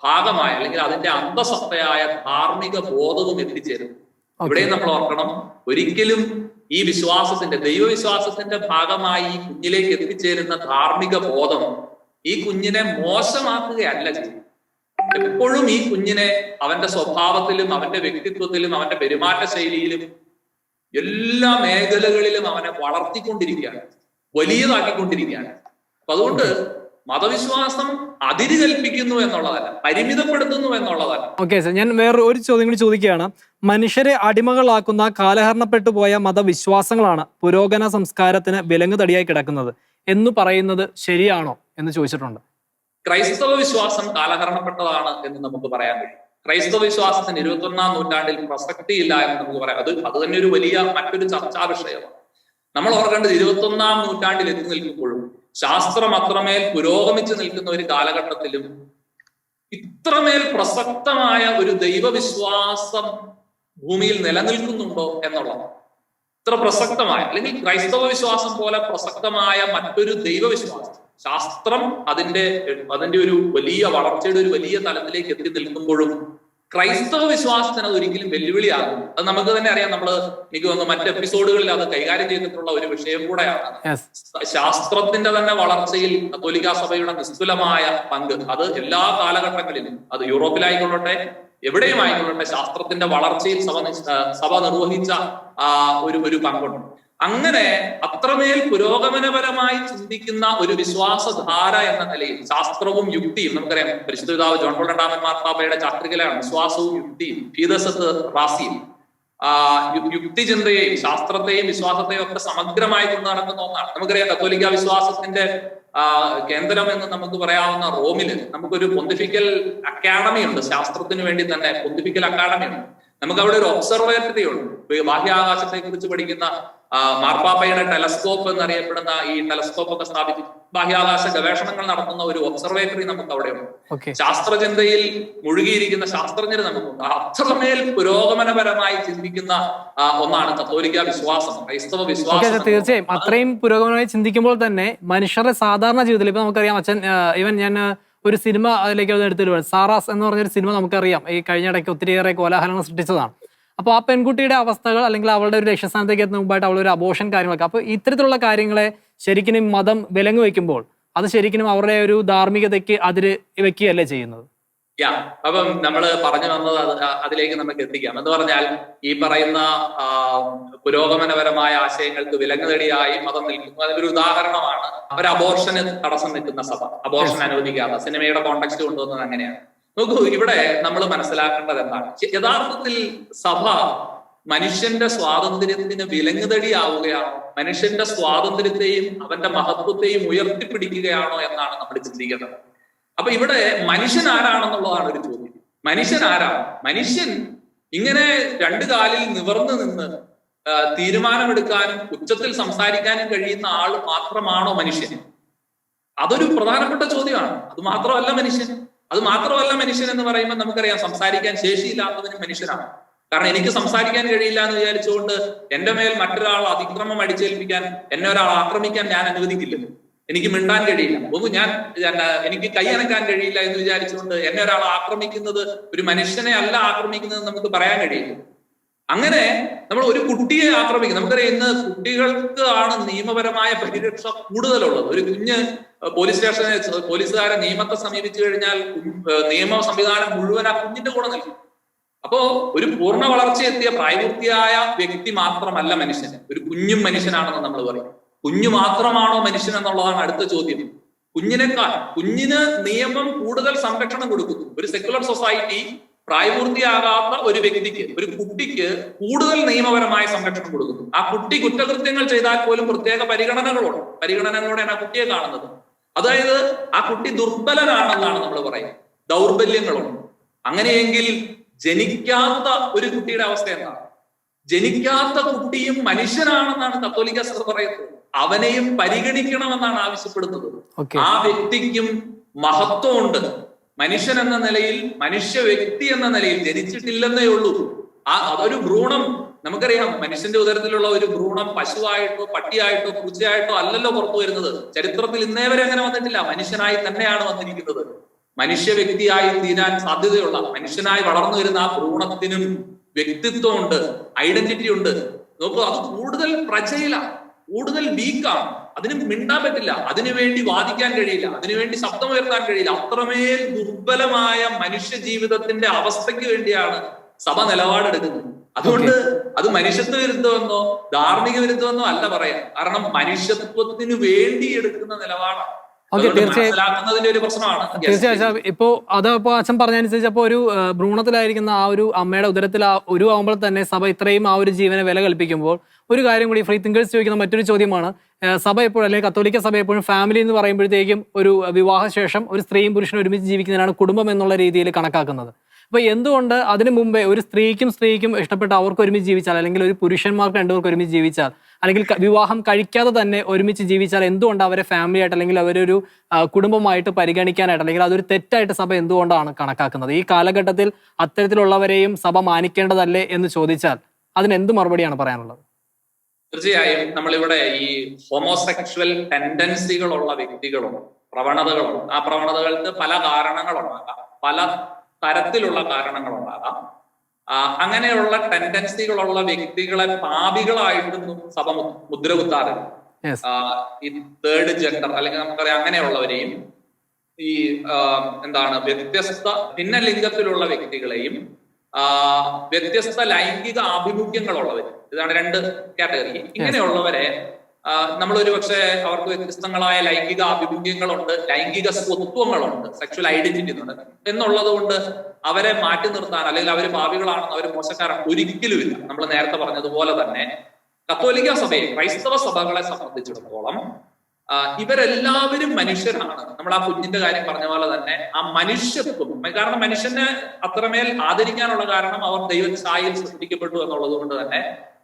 ഭാഗമായ അല്ലെങ്കിൽ അതിന്റെ അന്തസത്തയായ ധാർമ്മിക ബോധവും എത്തിച്ചേരുന്നത്. ഇവിടെയും നമ്മൾ ഓർക്കണം ഒരിക്കലും ഈ വിശ്വാസത്തിന്റെ ദൈവവിശ്വാസത്തിന്റെ ഭാഗമായി ഈ കുഞ്ഞിലേക്ക് എത്തിച്ചേരുന്ന ധാർമ്മിക ബോധം ഈ കുഞ്ഞിനെ മോശമാക്കുകയല്ല ചെയ്യും എപ്പോഴും ഈ കുഞ്ഞിനെ അവന്റെ സ്വഭാവത്തിലും അവന്റെ വ്യക്തിത്വത്തിലും അവന്റെ പെരുമാറ്റ ശൈലിയിലും എല്ലാ മേഖലകളിലും അവനെ വളർത്തിക്കൊണ്ടിരിക്കുകയാണ്. വലിയതാക്കിക്കൊണ്ടിരിക്കുകയാണ്. അപ്പൊ അതുകൊണ്ട് മതവിശ്വാസം അതിര് കൽപ്പിക്കുന്നു എന്നുള്ളതല്ല പരിമിതപ്പെടുത്തുന്നു എന്നുള്ളതല്ല. ഓക്കെ സർ ഞാൻ വേറെ ഒരു ചോദ്യം കൂടി ചോദിക്കുകയാണ്. മനുഷ്യരെ അടിമകളാക്കുന്ന കാലഹരണപ്പെട്ടു പോയ മതവിശ്വാസങ്ങളാണ് പുരോഗമന സംസ്കാരത്തിന് വിലങ്ങ് തടിയായി കിടക്കുന്നത്. എന്ന് പറയുന്നത് ശരിയാണോ എന്ന് ചോദിച്ചിട്ടുണ്ട്. ക്രൈസ്തവ വിശ്വാസം കാലഹരണപ്പെട്ടതാണ് എന്ന് നമുക്ക് പറയാൻ കഴിയും. ക്രൈസ്തവ വിശ്വാസത്തിന് ഇരുപത്തൊന്നാം നൂറ്റാണ്ടിൽ പ്രസക്തിയില്ല എന്ന് നമുക്ക് പറയാം. അത് അത് തന്നെ ഒരു വലിയ മറ്റൊരു ചർച്ചാ വിഷയമാണ്. നമ്മൾ ഓർക്കേണ്ടത് ഇരുപത്തൊന്നാം നൂറ്റാണ്ടിൽ എത്തി നിൽക്കുമ്പോഴും ശാസ്ത്രം അത്രമേൽ പുരോഗമിച്ചു നിൽക്കുന്ന ഒരു കാലഘട്ടത്തിലും ഇത്രമേൽ പ്രസക്തമായ ഒരു ദൈവവിശ്വാസം ഭൂമിയിൽ നിലനിൽക്കുന്നുണ്ടോ എന്നുള്ളത് ഇത്ര പ്രസക്തമായ അല്ലെങ്കിൽ ക്രൈസ്തവ വിശ്വാസം പോലെ പ്രസക്തമായ മറ്റൊരു ദൈവവിശ്വാസം ശാസ്ത്രം അതിന്റെ അതിന്റെ ഒരു വലിയ വളർച്ചയുടെ ഒരു വലിയ തലത്തിലേക്ക് എത്തി നിൽക്കുമ്പോഴും ക്രൈസ്തവ വിശ്വാസത്തിന് അത് ഒരിക്കലും വെല്ലുവിളിയാകും അത് നമുക്ക് തന്നെ അറിയാം നമ്മൾ എനിക്ക് തോന്നുന്നു മറ്റ് എപ്പിസോഡുകളിൽ അത് കൈകാര്യം ചെയ്തിട്ടുള്ള ഒരു വിഷയം കൂടെയാണ്. ശാസ്ത്രത്തിന്റെ തന്നെ വളർച്ചയിൽ കത്തോലിക്ക സഭയുടെ നിസ്തുലമായ പങ്ക് അത് എല്ലാ കാലഘട്ടങ്ങളിലും അത് യൂറോപ്പിലായിക്കൊള്ളട്ടെ എവിടെയും ആയിക്കൊള്ളട്ടെ ശാസ്ത്രത്തിന്റെ വളർച്ചയിൽ സഭ സഭ നിർവഹിച്ച ആ ഒരു ഒരു പങ്കുണ്ട്. അങ്ങനെ അത്രമേൽ പുരോഗമനപരമായി ചിന്തിക്കുന്ന ഒരു വിശ്വാസധാര എന്ന നിലയിൽ ശാസ്ത്രവും യുക്തിയും നമുക്കറിയാം. പരിശുദ്ധ പിതാവ് ജോൺ പോൾ രണ്ടാമൻ മാർപ്പാപ്പയുടെ ചാക്രികലാണ്. വിശ്വാസവും യുക്തിയും ഫീതസത്ത് റാസിയും. ആ യുക്തിചിന്തയെയും ശാസ്ത്രത്തെയും വിശ്വാസത്തെയും ഒക്കെ സമഗ്രമായി കൊണ്ട് നടക്കുന്ന ഒന്നാണ്. നമുക്കറിയാം കത്തോലിക്ക വിശ്വാസത്തിന്റെ കേന്ദ്രം എന്ന് നമുക്ക് പറയാവുന്ന റോമിൽ നമുക്കൊരു പൊന്തിഫിക്കൽ അക്കാഡമി ഉണ്ട്. ശാസ്ത്രത്തിന് വേണ്ടി തന്നെ പൊന്തിഫിക്കൽ അക്കാഡമി ഉണ്ട്. നമുക്ക് അവിടെ ഒരു ഒബ്സർവേറ്ററി ഉണ്ട് ബാഹ്യാകാശത്തെ കുറിച്ച് പഠിക്കുന്ന മാർപ്പാപ്പയുടെ ടെലസ്കോപ്പ് എന്നറിയപ്പെടുന്ന ഈ ടെലസ്കോപ്പ് ഒക്കെ സ്ഥാപിച്ചു ബാഹ്യാകാശ ഗവേഷണങ്ങൾ നടത്തുന്ന ഒരു ഒബ്സർവേറ്ററി നമുക്ക് അവിടെയുണ്ട് ശാസ്ത്രചിന്തയിൽ മുഴുകിയിരിക്കുന്ന ശാസ്ത്രജ്ഞർ നമുക്കുണ്ട്. അത്രമേൽ പുരോഗമനപരമായി ചിന്തിക്കുന്ന ഒന്നാണ് കത്തോലിക്ക വിശ്വാസം ക്രൈസ്തവ വിശ്വാസം തീർച്ചയായും. അത്രയും പുരോഗമനമായി ചിന്തിക്കുമ്പോൾ തന്നെ മനുഷ്യരുടെ സാധാരണ ജീവിതത്തിൽ ഇപ്പൊ നമുക്കറിയാം അച്ഛൻ ഇവൻ ഞാൻ ഒരു സിനിമ അതിലേക്ക് അത് എടുത്തിട്ട് സാറാസ് എന്ന് പറഞ്ഞൊരു സിനിമ നമുക്കറിയാം. ഈ കഴിഞ്ഞ ഇടയ്ക്ക് ഒത്തിരിയേറെ കോലാഹലങ്ങൾ സൃഷ്ടിച്ചതാണ്. അപ്പോൾ ആ പെൺകുട്ടിയുടെ അവസ്ഥകൾ അല്ലെങ്കിൽ അവളുടെ ഒരു രക്ഷസ്ഥാനത്തേക്ക് എത്തുന്ന മുമ്പായിട്ട് അവളൊരു അബോഷൻ കാര്യങ്ങളൊക്കെ. അപ്പോൾ ഇത്തരത്തിലുള്ള കാര്യങ്ങളെ ശരിക്കും മതം വിലങ്ങ് വെക്കുമ്പോൾ അത് ശരിക്കും അവരുടെ ഒരു ധാർമ്മികതയ്ക്ക് അതിര് വെക്കുകയല്ലേ ചെയ്യുന്നത്? യാ അപ്പം നമ്മൾ പറഞ്ഞു വന്നത് അത് അതിലേക്ക് നമുക്ക് എത്തിക്കാം. എന്ന് പറഞ്ഞാൽ ഈ പറയുന്ന പുരോഗമനപരമായ ആശയങ്ങൾക്ക് വിലങ്ങുതടിയായി മതം നിൽക്കുന്നു. അതിനൊരു ഉദാഹരണമാണ് അവർ അബോർഷന് തടസ്സം നിൽക്കുന്ന സഭ. അബോർഷൻ അനുവദിക്കാത്ത. സിനിമയുടെ കോണ്ടക്സ്റ്റ് കൊണ്ടുവന്നത് അങ്ങനെയാണ്. നോക്കൂ ഇവിടെ നമ്മൾ മനസ്സിലാക്കേണ്ടത് എന്താണ് യഥാർത്ഥത്തിൽ സഭ മനുഷ്യന്റെ സ്വാതന്ത്ര്യത്തിന് വിലങ്ങുതടിയാവുകയാണോ? മനുഷ്യന്റെ സ്വാതന്ത്ര്യത്തെയും അവന്റെ മഹത്വത്തെയും ഉയർത്തിപ്പിടിക്കുകയാണോ എന്നാണ് നമ്മൾ ചിന്തിക്കേണ്ടത്. അപ്പൊ ഇവിടെ മനുഷ്യൻ ആരാണെന്നുള്ളതാണ് ഒരു ചോദ്യം. മനുഷ്യൻ ആരാണ്? മനുഷ്യൻ ഇങ്ങനെ രണ്ടു കാലിൽ നിവർന്നു നിന്ന് തീരുമാനമെടുക്കാനും ഉച്ചത്തിൽ സംസാരിക്കാനും കഴിയുന്ന ആൾ മാത്രമാണോ മനുഷ്യൻ? അതൊരു പ്രധാനപ്പെട്ട ചോദ്യമാണ്. അത് മാത്രമല്ല മനുഷ്യൻ. അത് മാത്രമല്ല മനുഷ്യൻ എന്ന് പറയുമ്പോൾ നമുക്കറിയാം സംസാരിക്കാൻ ശേഷിയില്ലാത്തതിന് മനുഷ്യനാണ്. കാരണം എനിക്ക് സംസാരിക്കാൻ കഴിയില്ല എന്ന് വിചാരിച്ചുകൊണ്ട് എന്റെ മേൽ മറ്റൊരാൾ അതിക്രമം അടിച്ചേൽപ്പിക്കാൻ എന്നെ ഒരാൾ ആക്രമിക്കാൻ ഞാൻ അനുവദിക്കില്ല. എനിക്ക് മിണ്ടാൻ കഴിയില്ല. ഒന്ന് ഞാൻ എനിക്ക് കൈ അനക്കാൻ കഴിയില്ല എന്ന് വിചാരിച്ചുകൊണ്ട് എന്നെ ഒരാൾ ആക്രമിക്കുന്നത് ഒരു മനുഷ്യനെ അല്ല ആക്രമിക്കുന്നത് നമുക്ക് പറയാൻ കഴിയില്ല. അങ്ങനെ നമ്മൾ ഒരു കുട്ടിയെ ആക്രമിക്കും. നമുക്കറിയാം ഇന്ന് കുട്ടികൾക്ക് ആണ് നിയമപരമായ പരിരക്ഷ കൂടുതലുള്ളത്. ഒരു കുഞ്ഞ് പോലീസ് സ്റ്റേഷനെ പോലീസുകാരെ നിയമത്തെ സമീപിച്ചു കഴിഞ്ഞാൽ നിയമ സംവിധാനം മുഴുവൻ ആ കുഞ്ഞിന്റെ കൂടെ നിൽക്കും. അപ്പോ ഒരു പൂർണ വളർച്ചയെത്തിയ പ്രായപൂർത്തിയായ വ്യക്തി മാത്രമല്ല മനുഷ്യൻ. ഒരു കുഞ്ഞും മനുഷ്യനാണെന്ന് നമ്മൾ പറയും. കുഞ്ഞു മാത്രമാണോ മനുഷ്യൻ എന്നുള്ളതാണ് അടുത്ത ചോദ്യം. കുഞ്ഞിനേക്കാൾ കുഞ്ഞിന് നിയമം കൂടുതൽ സംരക്ഷണം കൊടുക്കുന്നു. ഒരു സെക്യുലർ സൊസൈറ്റി പ്രായപൂർത്തിയാകാത്ത ഒരു വ്യക്തിക്ക് ഒരു കുട്ടിക്ക് കൂടുതൽ നിയമപരമായ സംരക്ഷണം കൊടുക്കുന്നു. ആ കുട്ടി കുറ്റകൃത്യങ്ങൾ ചെയ്താൽ പോലും പ്രത്യേക പരിഗണനകളുണ്ട് പരിഗണനകളോടെയാണ് ആ കുട്ടിയെ കാണുന്നത്. അതായത് ആ കുട്ടി ദുർബലനാണെന്നാണ് നമ്മൾ പറയുന്നത്. ദൗർബല്യങ്ങളുണ്ട്. അങ്ങനെയെങ്കിൽ ജനിക്കാത്ത ഒരു കുട്ടിയുടെ അവസ്ഥ എന്താണ്? ജനിക്കാത്ത കുട്ടിയും മനുഷ്യനാണെന്നാണ് കത്തോലിക്ക സഭ പറയുന്നത്. അവനെയും പരിഗണിക്കണമെന്നാണ് ആവശ്യപ്പെടുന്നത്. ആ വ്യക്തിക്കും മഹത്വമുണ്ട്. മനുഷ്യൻ എന്ന നിലയിൽ മനുഷ്യ വ്യക്തി എന്ന നിലയിൽ ജനിച്ചിട്ടില്ലെന്നേ ഉള്ളൂ. ആ അതൊരു ഭ്രൂണം നമുക്കറിയാം മനുഷ്യന്റെ ഉദരത്തിലുള്ള ഒരു ഭ്രൂണം പശുവായിട്ടോ പട്ടിയായിട്ടോ പൂച്ചയായിട്ടോ അല്ലല്ലോ പുറത്തു വരുന്നത്. ചരിത്രത്തിൽ ഇന്നേ വരെ അങ്ങനെ വന്നിട്ടില്ല. മനുഷ്യനായി തന്നെയാണ് വന്നിരിക്കുന്നത്. മനുഷ്യ വ്യക്തിയായി തീരാൻ സാധ്യതയുള്ള മനുഷ്യനായി വളർന്നു വരുന്ന ആ ഭ്രൂണത്തിനും വ്യക്തിത്വമുണ്ട് ഐഡന്റിറ്റി ഉണ്ട് നോക്കൂ അത് കൂടുതൽ പ്രജയിലാണ് കൂടുതൽ വീക്കാണ്. അതിന് മിണ്ടാൻ പറ്റില്ല. അതിനു വേണ്ടി വാദിക്കാൻ കഴിയില്ല. അതിനുവേണ്ടി ശബ്ദമുയർത്താൻ കഴിയില്ല. അത്രമേൽ ദുർബലമായ മനുഷ്യ ജീവിതത്തിന്റെ അവസ്ഥയ്ക്ക് വേണ്ടിയാണ് സഭ നിലപാടെടുക്കുന്നത്. അതുകൊണ്ട് അത് മനുഷ്യത്വ വിരുദ്ധമെന്നോ ധാർമ്മിക വിരുദ്ധമെന്നോ അല്ല പറയാം കാരണം മനുഷ്യത്വത്തിന് വേണ്ടി എടുക്കുന്ന നിലപാടാണ്. തീർച്ചയായും ഇപ്പോ അത് ഇപ്പോ അച്ഛൻ പറഞ്ഞനുസരിച്ച് അപ്പോ ഒരു ഭ്രൂണത്തിലായിരിക്കുന്ന ആ ഒരു അമ്മയുടെ ഉദരത്തിൽ ആ ഒരു ആവുമ്പോൾ തന്നെ സഭ ഇത്രയും ആ ഒരു ജീവനെ വില കൽപ്പിക്കുമ്പോൾ ഒരു കാര്യം കൂടി ഫ്രീ തിങ്കേഴ്സ് ചോദിക്കുന്ന മറ്റൊരു ചോദ്യമാണ്. സഭ എപ്പോഴും അല്ലെങ്കിൽ കത്തോലിക്ക സഭ എപ്പോഴും ഫാമിലി എന്ന് പറയുമ്പോഴത്തേക്കും ഒരു വിവാഹശേഷം ഒരു സ്ത്രീയും പുരുഷനും ഒരുമിച്ച് ജീവിക്കുന്നതിനാണ് കുടുംബം എന്നുള്ള രീതിയിൽ കണക്കാക്കുന്നത്. അപ്പൊ എന്തുകൊണ്ട് അതിനു മുമ്പേ ഒരു സ്ത്രീക്കും സ്ത്രീക്കും ഇഷ്ടപ്പെട്ട അവർക്ക് ഒരുമിച്ച് ജീവിച്ചാൽ അല്ലെങ്കിൽ ഒരു പുരുഷന്മാർക്ക് രണ്ടുപേർക്ക് ഒരുമിച്ച് ജീവിച്ചാൽ അല്ലെങ്കിൽ വിവാഹം കഴിക്കാതെ തന്നെ ഒരുമിച്ച് ജീവിച്ചാൽ എന്തുകൊണ്ട് അവരെ ഫാമിലി ആയിട്ട് അല്ലെങ്കിൽ അവരൊരു കുടുംബമായിട്ട് പരിഗണിക്കാനായിട്ട് അല്ലെങ്കിൽ അതൊരു തെറ്റായിട്ട് സഭ എന്തുകൊണ്ടാണ് കണക്കാക്കുന്നത്? ഈ കാലഘട്ടത്തിൽ അത്തരത്തിലുള്ളവരെയും സഭ മാനിക്കേണ്ടതല്ലേ എന്ന് ചോദിച്ചാൽ അതിന് എന്ത് മറുപടിയാണ് പറയാനുള്ളത്? തീർച്ചയായും നമ്മളിവിടെ ഈ ഹോമോസെക്ഷൽ ടെൻഡൻസികളുള്ള വ്യക്തികളും പ്രവണതകളും ആ പ്രവണതകൾക്ക് പല കാരണങ്ങളുണ്ടാകാം. പല തരത്തിലുള്ള കാരണങ്ങളുണ്ടാകാം. അങ്ങനെയുള്ള ടെൻഡൻസികളുള്ള വ്യക്തികളെ പാപികളായിട്ടൊന്നും സഭ മുദ്ര കുത്താറുണ്ട് ഈ തേർഡ് ജെൻഡർ അല്ലെങ്കിൽ നമുക്കറിയാം അങ്ങനെയുള്ളവരെയും ഈ എന്താണ് വ്യത്യസ്ത ഭിന്നലിംഗത്തിലുള്ള വ്യക്തികളെയും വ്യത്യസ്ത ലൈംഗിക ആഭിമുഖ്യങ്ങളുള്ളവർ ഇതാണ് രണ്ട് കാറ്റഗറി ഇങ്ങനെയുള്ളവരെ നമ്മൾ ഒരു പക്ഷേ അവർക്ക് വ്യത്യസ്തങ്ങളായ ലൈംഗിക ആഭിമുഖ്യങ്ങളുണ്ട് ലൈംഗിക സ്വത്വങ്ങളുണ്ട് സെക്ഷൽ ഐഡന്റിറ്റി എന്നുണ്ട് എന്നുള്ളത് കൊണ്ട് അവരെ മാറ്റി നിർത്താൻ അല്ലെങ്കിൽ അവർ പാപികളാണെന്ന് അവർ മോശക്കാരാണ് ഒരിക്കലുമില്ല. നമ്മൾ നേരത്തെ പറഞ്ഞതുപോലെ തന്നെ കത്തോലിക്ക സഭയെ ക്രൈസ്തവ സഭകളെ സംബന്ധിച്ചിടത്തോളം ഇവരെല്ലാവരും മനുഷ്യരാണ്. നമ്മൾ ആ കുഞ്ഞിന്റെ കാര്യം പറഞ്ഞ പോലെ തന്നെ ആ മനുഷ്യത്വം കാരണം മനുഷ്യനെ അത്രമേൽ ആദരിക്കാനുള്ള കാരണം അവർ ദൈവഛായയിൽ സൃഷ്ടിക്കപ്പെട്ടു എന്നുള്ളത് കൊണ്ട് തന്നെ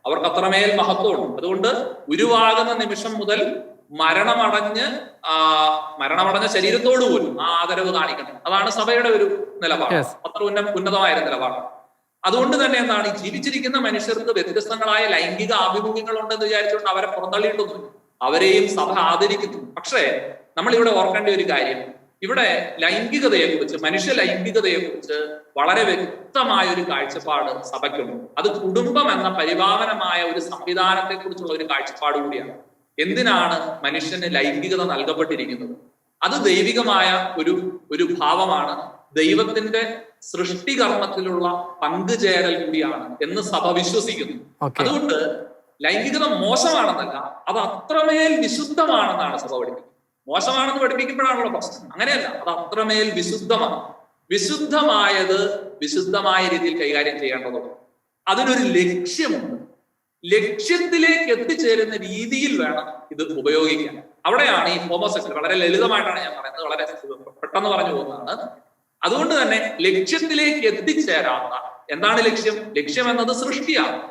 അവർക്ക് അത്രമേൽ മഹത്വമുണ്ട്. അതുകൊണ്ട് ഉരുവാകുന്ന നിമിഷം മുതൽ മരണമടഞ്ഞ് ആ മരണമടഞ്ഞ ശരീരത്തോടു പോലും ആ ആദരവ് കാണിക്കണം. അതാണ് സഭയുടെ ഒരു നിലപാട്. അത്ര ഉന്ന ഉന്നതമായ ഒരു നിലപാട് അതുകൊണ്ട് തന്നെ എന്താണ് ഈ ജീവിച്ചിരിക്കുന്ന മനുഷ്യർക്ക് വ്യത്യസ്തങ്ങളായ ലൈംഗിക ആഭിമുഖ്യങ്ങൾ ഉണ്ടെന്ന് വിചാരിച്ചുകൊണ്ട് അവരെ പുറന്തള്ളിയിട്ടൊന്നും അവരെയും സഭ ആദരിക്കുന്നു. പക്ഷേ നമ്മൾ ഇവിടെ ഓർക്കേണ്ട ഒരു കാര്യം. ഇവിടെ ലൈംഗികതയെ കുറിച്ച് മനുഷ്യ ലൈംഗികതയെ കുറിച്ച് വളരെ വ്യക്തമായ ഒരു കാഴ്ചപ്പാട് സഭയ്ക്കുണ്ട്. അത് കുടുംബം എന്ന പരിപാവനമായ ഒരു സംവിധാനത്തെ കുറിച്ചുള്ള ഒരു കാഴ്ചപ്പാട് കൂടിയാണ്. എന്തിനാണ് മനുഷ്യന് ലൈംഗികത നൽകപ്പെട്ടിരിക്കുന്നത്? അത് ദൈവികമായ ഒരു ഒരു ഭാവമാണ്. ദൈവത്തിന്റെ സൃഷ്ടികർമ്മത്തിലുള്ള പങ്കുചേരൽ കൂടിയാണ് എന്ന് സഭ വിശ്വസിക്കുന്നു. അതുകൊണ്ട് ലൈംഗികത മോശമാണെന്നല്ല അത് അത്രമേൽ വിശുദ്ധമാണെന്നാണ് സഭ പഠിപ്പിക്കുന്നത്. മോശമാണെന്ന് പഠിപ്പിക്കുമ്പോഴാണല്ലോ പ്രശ്നം. അങ്ങനെയല്ല അത് അത്രമേൽ വിശുദ്ധമാണ്. വിശുദ്ധമായത് വിശുദ്ധമായ രീതിയിൽ കൈകാര്യം ചെയ്യേണ്ടതുണ്ട്. അതിനൊരു ലക്ഷ്യമുണ്ട്. ലക്ഷ്യത്തിലേക്ക് എത്തിച്ചേരുന്ന രീതിയിൽ വേണം ഇത് ഉപയോഗിക്കാൻ. അവിടെയാണ് ഈ ഹോമോസെക്ഷൻ വളരെ ലളിതമായിട്ടാണ് ഞാൻ പറയുന്നത് വളരെ പെട്ടെന്ന് പറഞ്ഞു പോകുന്നതാണ്. അതുകൊണ്ട് തന്നെ ലക്ഷ്യത്തിലേക്ക് എത്തിച്ചേരാത്ത എന്താണ് ലക്ഷ്യം? ലക്ഷ്യം എന്നത് സൃഷ്ടിയാണ്.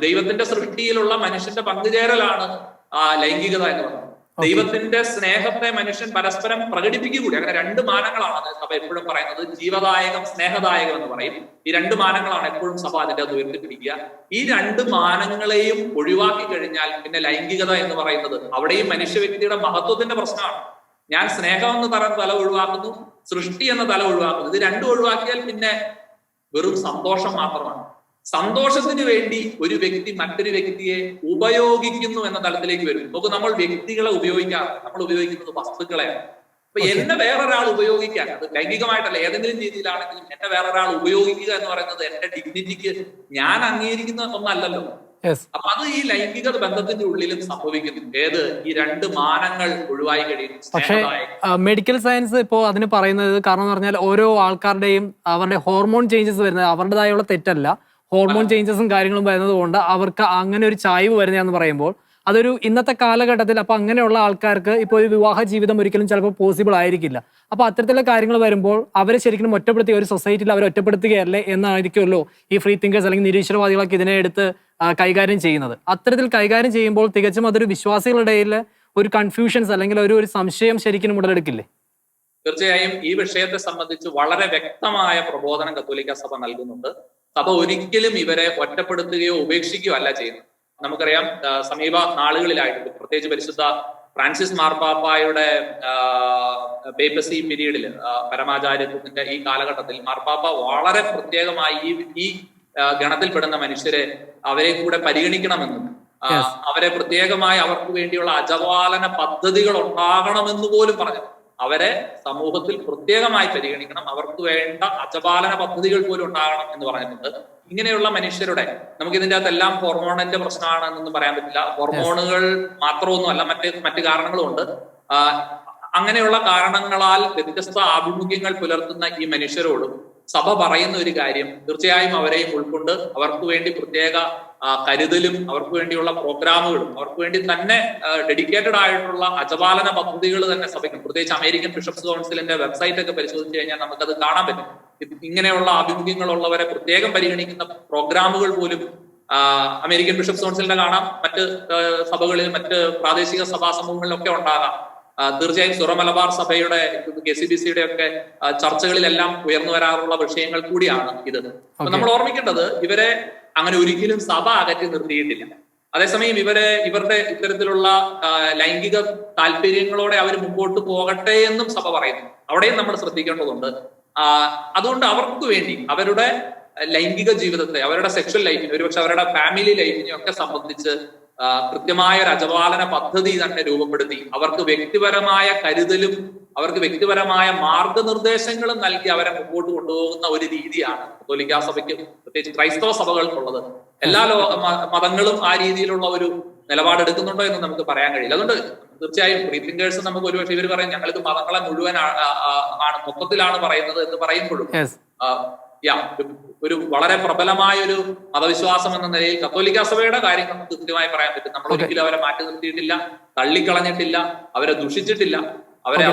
ദൈവത്തിന്റെ സൃഷ്ടിയിലുള്ള മനുഷ്യന്റെ പങ്കുചേരലാണ് ആ ലൈംഗികത എന്ന് പറയുന്നത്. ദൈവത്തിന്റെ സ്നേഹത്തെ മനുഷ്യൻ പരസ്പരം പ്രകടിപ്പിക്കുക കൂടി അങ്ങനെ രണ്ട് മാനങ്ങളാണ് സഭ എപ്പോഴും പറയുന്നത്. ജീവദായകം സ്നേഹദായകം എന്ന് പറയും. ഈ രണ്ട് മാനങ്ങളാണ് എപ്പോഴും സഭ അതിന്റെ അത് ഉയർത്തിപ്പിടിക്കുക. ഈ രണ്ട് മാനങ്ങളെയും ഒഴിവാക്കി കഴിഞ്ഞാൽ പിന്നെ ലൈംഗികത എന്ന് പറയുന്നത് അവിടെയും മനുഷ്യ വ്യക്തിയുടെ മഹത്വത്തിന്റെ പ്രശ്നമാണ്. ഞാൻ സ്നേഹം എന്ന തരം തല ഒഴിവാക്കുന്നു സൃഷ്ടി എന്ന തല ഒഴിവാക്കുന്നു. ഇത് രണ്ടും ഒഴിവാക്കിയാൽ പിന്നെ വെറും സന്തോഷം മാത്രമാണ്. സന്തോഷത്തിന് വേണ്ടി ഒരു വ്യക്തി മറ്റൊരു വ്യക്തിയെ ഉപയോഗിക്കുന്നു എന്ന തലത്തിലേക്ക് വരും നമുക്ക് നമ്മൾ വ്യക്തികളെ ഉപയോഗിക്കാറില്ല. നമ്മൾ ഉപയോഗിക്കുന്നത് വസ്തുക്കളെയാണ്. അപ്പൊ എന്നെ വേറൊരാൾ ഉപയോഗിക്കാൻ അത് ലൈംഗികമായിട്ടല്ല ഏതെങ്കിലും രീതിയിലാണെങ്കിലും എന്നെ വേറൊരാൾ ഉപയോഗിക്കുക എന്ന് പറയുന്നത് എന്റെ ഡിഗ്നിറ്റിക്ക് ഞാൻ അംഗീകരിക്കുന്ന ഒന്നല്ലല്ലോ. അപ്പൊ അത് ഈ ലൈംഗിക ബന്ധത്തിന്റെ ഉള്ളിലും സംഭവിക്കുന്നു. ഏത്? ഈ രണ്ട് മാനങ്ങൾ ഒഴിവായി കഴിയുന്നു. പക്ഷേ മെഡിക്കൽ സയൻസ് ഇപ്പോ അതിന് പറയുന്നത് കാരണം എന്ന് പറഞ്ഞാൽ ഓരോ ആൾക്കാരുടെയും അവരുടെ ഹോർമോൺ ചേഞ്ചസ് വരുന്നത് അവരുടേതായുള്ള തെറ്റല്ല. ഹോർമോൺ ചേഞ്ചസും കാര്യങ്ങളും വരുന്നത് കൊണ്ട് അവർക്ക് അങ്ങനെ ഒരു ചായ്വ് വരുന്നതെന്ന് പറയുമ്പോൾ അതൊരു ഇന്നത്തെ കാലഘട്ടത്തിൽ അപ്പൊ അങ്ങനെയുള്ള ആൾക്കാർക്ക് ഇപ്പോൾ ഒരു വിവാഹ ജീവിതം ഒരിക്കലും ചിലപ്പോൾ പോസിബിൾ ആയിരിക്കില്ല. അപ്പൊ അത്തരത്തിലുള്ള കാര്യങ്ങൾ വരുമ്പോൾ അവരെ ശരിക്കും ഒറ്റപ്പെടുത്തി ഒരു സൊസൈറ്റിയിൽ അവരെ ഒറ്റപ്പെടുത്തുകയല്ലേ എന്നായിരിക്കുമല്ലോ ഈ ഫ്രീ തിങ്കേഴ്സ് അല്ലെങ്കിൽ നിരീശ്വരവാദികളൊക്കെ ഇതിനെ എടുത്ത് കൈകാര്യം ചെയ്യുന്നത്. അത്തരത്തിൽ കൈകാര്യം ചെയ്യുമ്പോൾ തികച്ചും അതൊരു വിശ്വാസികളുടെ ഒരു കൺഫ്യൂഷൻസ് അല്ലെങ്കിൽ ഒരു ഒരു സംശയം ശരിക്കും ഉടലെടുക്കില്ലേ? തീർച്ചയായും ഈ വിഷയത്തെ സംബന്ധിച്ച് വളരെ വ്യക്തമായ പ്രബോധനം കത്തോലിക്ക സഭ നൽകുന്നുണ്ട്. സഭ ഒരിക്കലും ഇവരെ ഒറ്റപ്പെടുത്തുകയോ ഉപേക്ഷിക്കുകയോ അല്ല ചെയ്യുന്നത്. നമുക്കറിയാം സമീപ നാളുകളിലായിട്ട് പ്രത്യേകിച്ച് പരിശുദ്ധ ഫ്രാൻസിസ് മാർപ്പാപ്പായുടെ പേപ്പസി പീരീഡിൽ പരമാചാര്യത്വത്തിന്റെ ഈ കാലഘട്ടത്തിൽ മാർപ്പാപ്പ വളരെ പ്രത്യേകമായി ഈ ഈ ഗണത്തിൽപ്പെടുന്ന മനുഷ്യരെ അവരെ കൂടെ പരിഗണിക്കണമെന്നും അവരെ പ്രത്യേകമായി അവർക്ക് വേണ്ടിയുള്ള അജപാലന പദ്ധതികൾ ഉണ്ടാകണമെന്ന് പോലും പറഞ്ഞു അവരെ സമൂഹത്തിൽ പ്രത്യേകമായി പരിഗണിക്കണം. അവർക്ക് വേണ്ട അജപാലന പദ്ധതികൾ പോലും ഉണ്ടാകണം എന്ന് പറഞ്ഞിട്ടുണ്ട്. ഇങ്ങനെയുള്ള മനുഷ്യരുടെ നമുക്ക് ഇതിന്റെ അകത്ത് എല്ലാം ഹോർമോണിന്റെ പ്രശ്നമാണെന്നൊന്നും പറയാൻ പറ്റില്ല. ഹോർമോണുകൾ മാത്രമൊന്നും അല്ല മറ്റ് മറ്റു കാരണങ്ങളും ഉണ്ട്. അങ്ങനെയുള്ള കാരണങ്ങളാൽ വ്യത്യസ്ത ആഭിമുഖ്യങ്ങൾ പുലർത്തുന്ന ഈ മനുഷ്യരോടും സഭ പറയുന്ന ഒരു കാര്യം തീർച്ചയായും അവരെയും ഉൾക്കൊണ്ട് അവർക്ക് വേണ്ടി പ്രത്യേക കരുതലും അവർക്ക് വേണ്ടിയുള്ള പ്രോഗ്രാമുകളും അവർക്ക് വേണ്ടി തന്നെ ഡെഡിക്കേറ്റഡ് ആയിട്ടുള്ള അജപാലന പദ്ധതികൾ തന്നെ സഭയ്ക്കും പ്രത്യേകിച്ച് അമേരിക്കൻ ബിഷപ്സ് കൗൺസിലിന്റെ വെബ്സൈറ്റ് ഒക്കെ പരിശോധിച്ച് കഴിഞ്ഞാൽ നമുക്കത് കാണാൻ പറ്റും. ഇങ്ങനെയുള്ള ആഭിമുഖ്യങ്ങളുള്ളവരെ പ്രത്യേകം പരിഗണിക്കുന്ന പ്രോഗ്രാമുകൾ പോലും അമേരിക്കൻ ബിഷപ്സ് കൗൺസിലിന്റെ കാണാം. മറ്റ് സഭകളിൽ മറ്റ് പ്രാദേശിക സഭാ സമൂഹങ്ങളിലൊക്കെ ഉണ്ടാകാം. തീർച്ചയായും സുറ മലബാർ സഭയുടെ കെ സി ബി സിയുടെ ഒക്കെ ചർച്ചകളിലെല്ലാം ഉയർന്നു വരാറുള്ള വിഷയങ്ങൾ കൂടിയാണ് ഇത്. അപ്പൊ നമ്മൾ ഓർമ്മിക്കേണ്ടത് ഇവരെ അങ്ങനെ ഒരിക്കലും സഭ അകറ്റി നിർത്തിയിട്ടില്ല. അതേസമയം ഇവരെ ഇവരുടെ ഇത്തരത്തിലുള്ള ലൈംഗിക താല്പര്യങ്ങളോടെ അവർ മുമ്പോട്ട് പോകട്ടെ എന്നും സഭ പറയുന്നു. അവിടെയും നമ്മൾ ശ്രദ്ധിക്കേണ്ടതുണ്ട്. അതുകൊണ്ട് അവർക്ക് വേണ്ടി അവരുടെ ലൈംഗിക ജീവിതത്തെ അവരുടെ സെക്ഷൽ ലൈഫിനെ ഒരുപക്ഷെ അവരുടെ ഫാമിലി ലൈഫിനെ ഒക്കെ സംബന്ധിച്ച് കൃത്യമായ ഒരു അജപാലന പദ്ധതി തന്നെ രൂപപ്പെടുത്തി. അവർക്ക് വ്യക്തിപരമായ കരുതലും അവർക്ക് വ്യക്തിപരമായ മാർഗനിർദ്ദേശങ്ങളും നൽകി അവരെ മുമ്പോട്ട് കൊണ്ടുപോകുന്ന ഒരു രീതിയാണ് കത്തോലിക്കാ സഭയ്ക്ക് പ്രത്യേകിച്ച് ക്രൈസ്തവ സഭകൾക്കുള്ളത്. എല്ലാ ലോ മതങ്ങളും ആ രീതിയിലുള്ള ഒരു നിലപാടെടുക്കുന്നുണ്ടോ എന്ന് നമുക്ക് പറയാൻ കഴിയില്ല. അതുകൊണ്ട് തീർച്ചയായും ഫ്രീ തിങ്കേഴ്സ് നമുക്ക് ഒരുപക്ഷെ ഇവർ പറയും ഞങ്ങൾക്ക് മതങ്ങളെ മുഴുവൻ ആണ് മൊത്തത്തിലാണ് പറയുന്നത് എന്ന് പറയുമ്പോഴും യാ ഒരു- വളരെ പ്രബലമായ ഒരു മതവിശ്വാസം എന്ന നിലയിൽ കത്തോലിക്ക സഭയുടെ കാര്യങ്ങൾ നമുക്ക് കൃത്യമായി പറയാൻ പറ്റും. നമ്മൾ. ഒരിക്കലും അവരെ മാറ്റി നിർത്തിയിട്ടില്ല തള്ളിക്കളഞ്ഞിട്ടില്ല അവരെ ദുഷിച്ചിട്ടില്ല.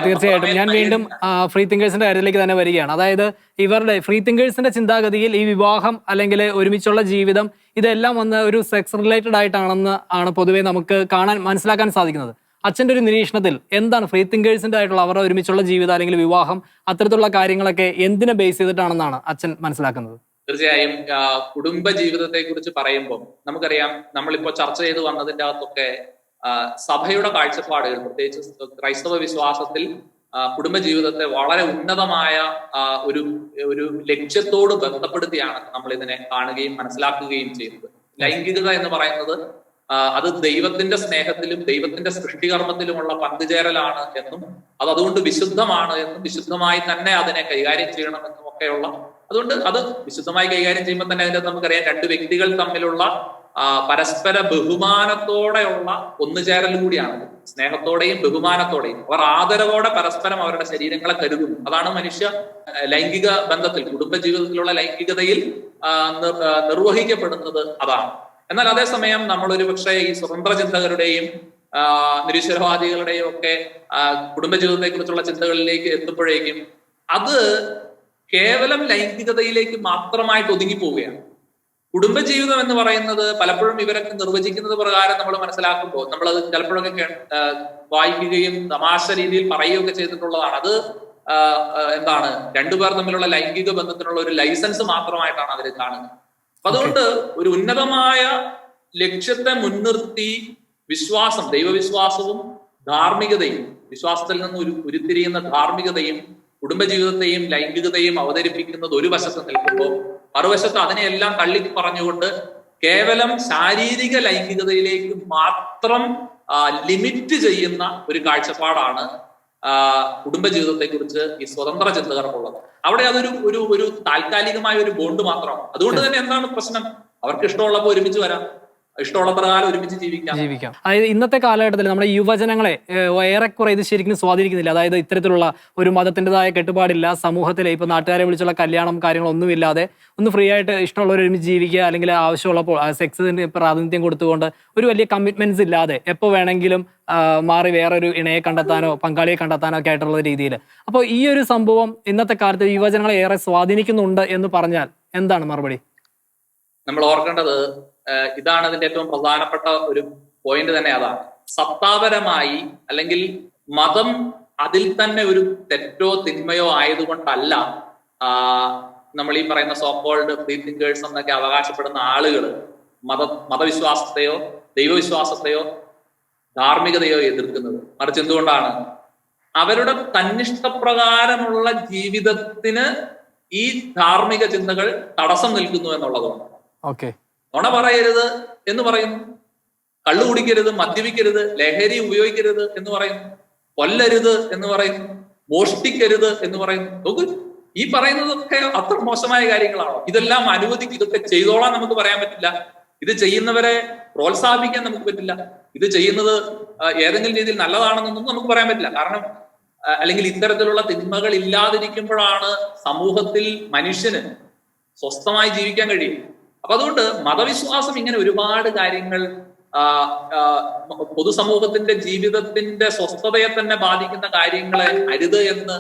തീർച്ചയായിട്ടും. ഞാൻ വീണ്ടും ഫ്രീ തിങ്കേഴ്സിന്റെ കാര്യത്തിലേക്ക് തന്നെ വരികയാണ്. അതായത് ഇവരുടെ ഫ്രീ തിങ്കേഴ്സിന്റെ ചിന്താഗതിയിൽ ഈ വിവാഹം അല്ലെങ്കിൽ ഒരുമിച്ചുള്ള ജീവിതം ഇതെല്ലാം വന്ന് ഒരു സെക്സ് റിലേറ്റഡ് ആയിട്ടാണെന്ന് ആണ് പൊതുവെ നമുക്ക് കാണാൻ മനസ്സിലാക്കാൻ സാധിക്കുന്നത്. അച്ഛന്റെ ഒരു നിരീക്ഷണത്തിൽ എന്താണ് ഫ്രീ തിങ്കേഴ്സിന്റെ ആയിട്ടുള്ള അവരുടെ ഒരുമിച്ചുള്ള ജീവിതം അല്ലെങ്കിൽ വിവാഹം അത്തരത്തിലുള്ള കാര്യങ്ങളൊക്കെ എന്തിനെ ബേസ് ചെയ്തിട്ടാണെന്നാണ് അച്ഛൻ മനസ്സിലാക്കുന്നത്? തീർച്ചയായും കുടുംബ ജീവിതത്തെ കുറിച്ച് പറയുമ്പോൾ നമുക്കറിയാം നമ്മളിപ്പോ ചർച്ച ചെയ്ത് വന്നതിന്റെ അകത്തൊക്കെ സഭയുടെ കാഴ്ചപ്പാടുകൾ പ്രത്യേകിച്ച് ക്രൈസ്തവ വിശ്വാസത്തിൽ കുടുംബ ജീവിതത്തെ വളരെ ഉന്നതമായ ഒരു ഒരു ലക്ഷ്യത്തോട് ബന്ധപ്പെടുത്തിയാണ് നമ്മൾ ഇതിനെ കാണുകയും മനസ്സിലാക്കുകയും ചെയ്യുന്നത്. ലൈംഗികത എന്ന് പറയുന്നത് അത് ദൈവത്തിന്റെ സ്നേഹത്തിലും ദൈവത്തിന്റെ സൃഷ്ടികർമ്മത്തിലുമുള്ള പങ്കുചേരലാണ് എന്നും അത് അതുകൊണ്ട് വിശുദ്ധമാണ് എന്നും വിശുദ്ധമായി തന്നെ അതിനെ കൈകാര്യം ചെയ്യണമെന്നും ഒക്കെയുള്ള അതുകൊണ്ട് അത് വിശുദ്ധമായി കൈകാര്യം ചെയ്യുമ്പോൾ തന്നെ അതിന്റെ നമുക്കറിയാം രണ്ട് വ്യക്തികൾ തമ്മിലുള്ള പരസ്പര ബഹുമാനത്തോടെയുള്ള ഒന്നുചേരൽ കൂടിയാണ് സ്നേഹത്തോടെയും ബഹുമാനത്തോടെയും. അവർ ആദരവോടെ പരസ്പരം അവരുടെ ശരീരങ്ങളെ കരുതുന്നു. അതാണ് മനുഷ്യ ലൈംഗിക ബന്ധത്തിൽ കുടുംബ ജീവിതത്തിലുള്ള ലൈംഗികതയിൽ നിർവഹിക്കപ്പെടുന്നത് അതാണ്. എന്നാൽ അതേസമയം നമ്മൾ ഒരു പക്ഷേ ഈ സ്വതന്ത്ര ചിന്തകരുടെയും നിരീശ്വരവാദികളുടെയും ഒക്കെ കുടുംബ കുടുംബജീവിതത്തെ കുറിച്ചുള്ള ചിന്തകളിലേക്ക് എത്തുമ്പോഴേക്കും അത് കേവലം ലൈംഗികതയിലേക്ക് മാത്രമായിട്ട് ഒതുങ്ങി പോവുകയാണ്. കുടുംബജീവിതം എന്ന് പറയുന്നത് പലപ്പോഴും ഇവരൊക്കെ നിർവചിക്കുന്നത് പ്രകാരം നമ്മൾ മനസ്സിലാക്കുമ്പോൾ നമ്മൾ അത് ചിലപ്പോഴൊക്കെ വായിക്കുകയും തമാശ രീതിയിൽ പറയുകയൊക്കെ ചെയ്തിട്ടുള്ളതാണ്. അത് എന്താണ് രണ്ടുപേർ തമ്മിലുള്ള ലൈംഗിക ബന്ധത്തിനുള്ള ഒരു ലൈസൻസ് മാത്രമായിട്ടാണ് അവർ കാണുന്നത്. അപ്പൊ അതുകൊണ്ട് ഒരു ഉന്നതമായ ലക്ഷ്യത്തെ മുൻനിർത്തി വിശ്വാസം ദൈവവിശ്വാസവും ധാർമ്മികതയും വിശ്വാസത്തിൽ നിന്ന് ഉരുത്തിരിയുന്ന ധാർമ്മികതയും കുടുംബജീവിതത്തെയും ലൈംഗികതയും അവതരിപ്പിക്കുന്നത് ഒരു വശത്ത് നിൽക്കുമ്പോൾ മറുവശത്ത് അതിനെയെല്ലാം തള്ളി പറഞ്ഞുകൊണ്ട് കേവലം ശാരീരിക ലൈംഗികതയിലേക്ക് മാത്രം ലിമിറ്റ് ചെയ്യുന്ന ഒരു കാഴ്ചപ്പാടാണ് കുടുംബജീവിതത്തെ കുറിച്ച് ഈ സ്വതന്ത്ര ചിന്തകർക്കുള്ളത്. അവിടെ അതൊരു ഒരു ഒരു താൽക്കാലികമായ ഒരു ബോണ്ട് മാത്രമാണ്. അതുകൊണ്ട് തന്നെ എന്താണ് പ്രശ്നം? അവർക്ക് ഇഷ്ടമുള്ളപ്പോൾ ഒരുമിച്ച് വരാം. ഇഷ്ടമുള്ള പ്രകാരം ഒരുമിച്ച് ജീവിക്കാം. ജീവിക്കാം. അതായത് ഇന്നത്തെ കാലഘട്ടത്തിൽ നമ്മുടെ യുവജനങ്ങളെ ഏറെക്കുറെ ഇത് ശരിക്കും സ്വാധീനിക്കുന്നില്ല. അതായത് ഇത്തരത്തിലുള്ള ഒരു മതത്തിന്റെതായ കെട്ടുപാടില്ല സമൂഹത്തിലെ ഇപ്പൊ നാട്ടുകാരെ വിളിച്ചുള്ള കല്യാണം കാര്യങ്ങളൊന്നുമില്ലാതെ ഒന്ന് ഫ്രീ ആയിട്ട് ഇഷ്ടമുള്ളവർ ഒരുമിച്ച് ജീവിക്കുക അല്ലെങ്കിൽ ആവശ്യമുള്ളപ്പോൾ സെക്സിന് പ്രാതിനിധ്യം കൊടുത്തുകൊണ്ട് ഒരു വലിയ കമ്മിറ്റ്മെന്റ്സ് ഇല്ലാതെ എപ്പോൾ വേണമെങ്കിലും മാറി വേറൊരു ഇണയെ കണ്ടെത്താനോ പങ്കാളിയെ കണ്ടെത്താനോ ഒക്കെ ആയിട്ടുള്ള രീതിയിൽ അപ്പോൾ ഈ ഒരു സംഭവം ഇന്നത്തെ കാലത്ത് യുവജനങ്ങളെ ഏറെ സ്വാധീനിക്കുന്നുണ്ട് എന്ന് പറഞ്ഞാൽ എന്താണ് മറുപടി? നമ്മൾ ഓർക്കേണ്ടത് ഇതാണ് അതിന്റെ ഏറ്റവും പ്രധാനപ്പെട്ട ഒരു പോയിന്റ് തന്നെ അതാണ് സത്താപരമായി അല്ലെങ്കിൽ മതം അതിൽ തന്നെ ഒരു തെറ്റോ തിന്മയോ ആയതുകൊണ്ടല്ല നമ്മൾ ഈ പറയുന്ന സോക്കോൾഡ് ഫ്രീ തിങ്കേഴ്സ് എന്നൊക്കെ അവകാശപ്പെടുന്ന ആളുകൾ മത മതവിശ്വാസത്തെയോ ദൈവവിശ്വാസത്തെയോ ധാർമ്മികതയോ എതിർക്കുന്നത്. മറിച്ച് എന്തുകൊണ്ടാണ്? അവരുടെ തന്നിഷ്ടപ്രകാരമുള്ള ജീവിതത്തിന് ഈ ധാർമ്മിക ചിന്തകൾ തടസ്സം നിൽക്കുന്നു എന്നുള്ളതുകൊണ്ട് ഓക്കെ നുണ പറയരുത് എന്ന് പറയുന്നു കള്ളു കുടിക്കരുത് മദ്യപിക്കരുത് ലഹരി ഉപയോഗിക്കരുത് എന്ന് പറയുന്നു കൊല്ലരുത് എന്ന് പറയുന്നു മോഷ്ടിക്കരുത് എന്ന് പറയുന്നു നോക്ക് ഈ പറയുന്നതൊക്കെ അത്ര മോശമായ കാര്യങ്ങളാണോ? ഇതെല്ലാം അനുവദിക്കും ഇതൊക്കെ ചെയ്തോളാൻ നമുക്ക് പറയാൻ പറ്റില്ല. ഇത് ചെയ്യുന്നവരെ പ്രോത്സാഹിപ്പിക്കാൻ നമുക്ക് പറ്റില്ല. ഇത് ചെയ്യുന്നത് ഏതെങ്കിലും രീതിയിൽ നല്ലതാണെന്നൊന്നും നമുക്ക് പറയാൻ പറ്റില്ല. കാരണം അല്ലെങ്കിൽ ഇത്തരത്തിലുള്ള തിന്മകൾ ഇല്ലാതിരിക്കുമ്പോഴാണ് സമൂഹത്തിൽ മനുഷ്യന് സ്വസ്ഥമായി ജീവിക്കാൻ കഴിയും അപ്പൊ അതുകൊണ്ട് മതവിശ്വാസം ഇങ്ങനെ ഒരുപാട് കാര്യങ്ങൾ പൊതുസമൂഹത്തിന്റെ ജീവിതത്തിന്റെ സ്വസ്ഥതയെ തന്നെ ബാധിക്കുന്ന കാര്യങ്ങളെ അരുത് എന്ന്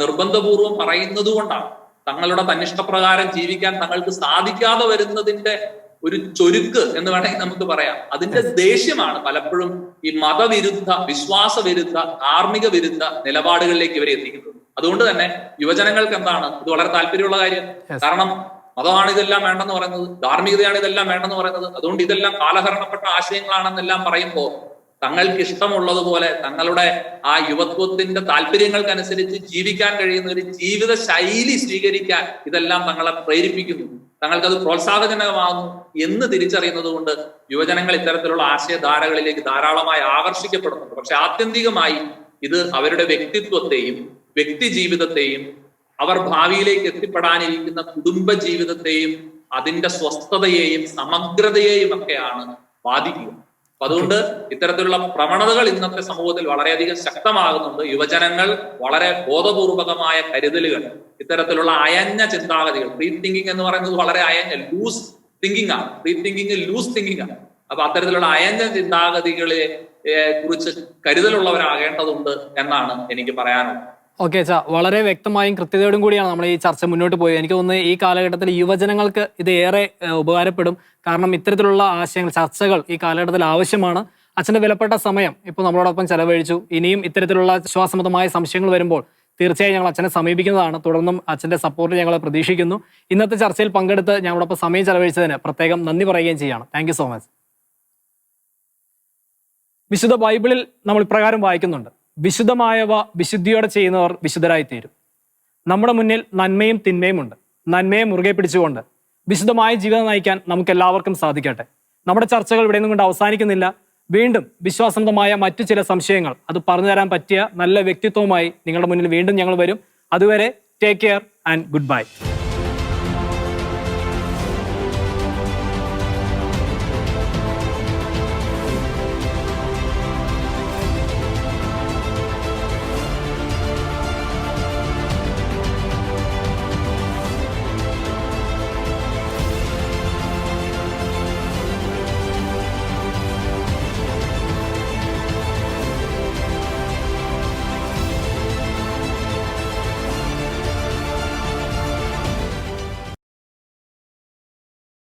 നിർബന്ധപൂർവം പറയുന്നത് കൊണ്ടാണ്. തങ്ങളുടെ തന്നിഷ്ടപ്രകാരം ജീവിക്കാൻ തങ്ങൾക്ക് സാധിക്കാതെ വരുന്നതിന്റെ ഒരു ചൊരുക്ക് എന്ന് വേണമെങ്കിൽ നമുക്ക് പറയാം. അതിന്റെ ദേഷ്യമാണ് പലപ്പോഴും ഈ മതവിരുദ്ധ വിശ്വാസ വിരുദ്ധ ധാർമ്മിക വിരുദ്ധ നിലപാടുകളിലേക്ക് ഇവരെ എത്തിക്കുന്നത്. അതുകൊണ്ട് തന്നെ യുവജനങ്ങൾക്ക് എന്താണ്? ഇത് വളരെ താല്പര്യമുള്ള കാര്യം. കാരണം മതമാണ് ഇതെല്ലാം വേണ്ടെന്ന് പറയുന്നത്. ധാർമ്മികതയാണ് ഇതെല്ലാം വേണ്ടെന്ന് പറയുന്നത്. അതുകൊണ്ട് ഇതെല്ലാം കാലഹരണപ്പെട്ട ആശയങ്ങളാണെന്നെല്ലാം പറയുമ്പോൾ തങ്ങൾക്ക് ഇഷ്ടമുള്ളതുപോലെ തങ്ങളുടെ ആ യുവത്വത്തിന്റെ താല്പര്യങ്ങൾക്കനുസരിച്ച് ജീവിക്കാൻ കഴിയുന്ന ഒരു ജീവിത ശൈലി സ്വീകരിക്കാൻ ഇതെല്ലാം തങ്ങളെ പ്രേരിപ്പിക്കുന്നു. തങ്ങൾക്കത് പ്രോത്സാഹജനകമാകുന്നു എന്ന് തിരിച്ചറിയുന്നത് കൊണ്ട് യുവജനങ്ങൾ ഇത്തരത്തിലുള്ള ആശയധാരകളിലേക്ക് ധാരാളമായി ആകർഷിക്കപ്പെടുന്നുണ്ട്. പക്ഷെ ആത്യന്തികമായി ഇത് അവരുടെ വ്യക്തിത്വത്തെയും വ്യക്തി ജീവിതത്തെയും അവർ ഭാവിയിലേക്ക് എത്തിപ്പെടാനിരിക്കുന്ന കുടുംബ ജീവിതത്തെയും അതിന്റെ സ്വസ്ഥതയെയും സമഗ്രതയെയും ഒക്കെയാണ് ബാധിക്കുക. അപ്പൊ അതുകൊണ്ട് ഇത്തരത്തിലുള്ള പ്രവണതകൾ ഇന്നത്തെ സമൂഹത്തിൽ വളരെയധികം ശക്തമാകുന്നുണ്ട്. യുവജനങ്ങൾ വളരെ ബോധപൂർവകമായ കരുതലുകൾ ഇത്തരത്തിലുള്ള അയഞ്ഞ ചിന്താഗതികൾ. ഫ്രീ തിങ്കിങ് എന്ന് പറയുന്നത് വളരെ അയഞ്ഞ ലൂസ് തിങ്കിങ് ആണ്. ഫ്രീ തിങ്കിങ് ലൂസ് തിങ്കിങ് ആണ്. അപ്പൊ അത്തരത്തിലുള്ള അയഞ്ഞ ചിന്താഗതികളെ കുറിച്ച് കരുതലുള്ളവരാകേണ്ടതുണ്ട് എന്നാണ് എനിക്ക് പറയാനുള്ളത്. ഓക്കെ അച്ഛാ വളരെ വ്യക്തമായും കൃത്യതയോടും കൂടിയാണ് നമ്മൾ ഈ ചർച്ച മുന്നോട്ട് പോയത്. എനിക്ക് തോന്നുന്നത് ഈ കാലഘട്ടത്തിൽ യുവജനങ്ങൾക്ക് ഇത് ഏറെ ഉപകാരപ്പെടും. കാരണം ഇത്തരത്തിലുള്ള ആശയങ്ങൾ ചർച്ചകൾ ഈ കാലഘട്ടത്തിൽ ആവശ്യമാണ്. അച്ഛന്റെ വിലപ്പെട്ട സമയം ഇപ്പോൾ നമ്മളോടൊപ്പം ചെലവഴിച്ചു. ഇനിയും ഇത്തരത്തിലുള്ള വിശ്വാസമതമായ സംശയങ്ങൾ വരുമ്പോൾ തീർച്ചയായും ഞങ്ങൾ അച്ഛനെ സമീപിക്കുന്നതാണ്. തുടർന്നും അച്ഛന്റെ സപ്പോർട്ട് ഞങ്ങൾ പ്രതീക്ഷിക്കുന്നു. ഇന്നത്തെ ചർച്ചയിൽ പങ്കെടുത്ത് ഞങ്ങളോടൊപ്പം സമയം ചെലവഴിച്ചതിന് പ്രത്യേകം നന്ദി പറയുകയും ചെയ്യാണ്. താങ്ക് സോ മച്ച് വിശുദ്ധ ബൈബിളിൽ നമ്മൾ ഇപ്രകാരം വായിക്കുന്നുണ്ട്. വിശുദ്ധമായവ വിശുദ്ധിയോടെ ചെയ്യുന്നവർ വിശുദ്ധരായിത്തീരും. നമ്മുടെ മുന്നിൽ നന്മയും തിന്മയും ഉണ്ട്. നന്മയെ മുറുകെ പിടിച്ചുകൊണ്ട് വിശുദ്ധമായ ജീവിതം നയിക്കാൻ നമുക്ക് എല്ലാവർക്കും സാധിക്കട്ടെ. നമ്മുടെ ചർച്ചകൾ ഇവിടെ നിന്നും കൊണ്ട് അവസാനിക്കുന്നില്ല. വീണ്ടും വിശ്വാസന്തമായ മറ്റു ചില സംശയങ്ങൾ അത് പറഞ്ഞു തരാൻ പറ്റിയ നല്ല വ്യക്തിത്വവുമായി നിങ്ങളുടെ മുന്നിൽ വീണ്ടും ഞങ്ങൾ വരും. അതുവരെ take care and good bye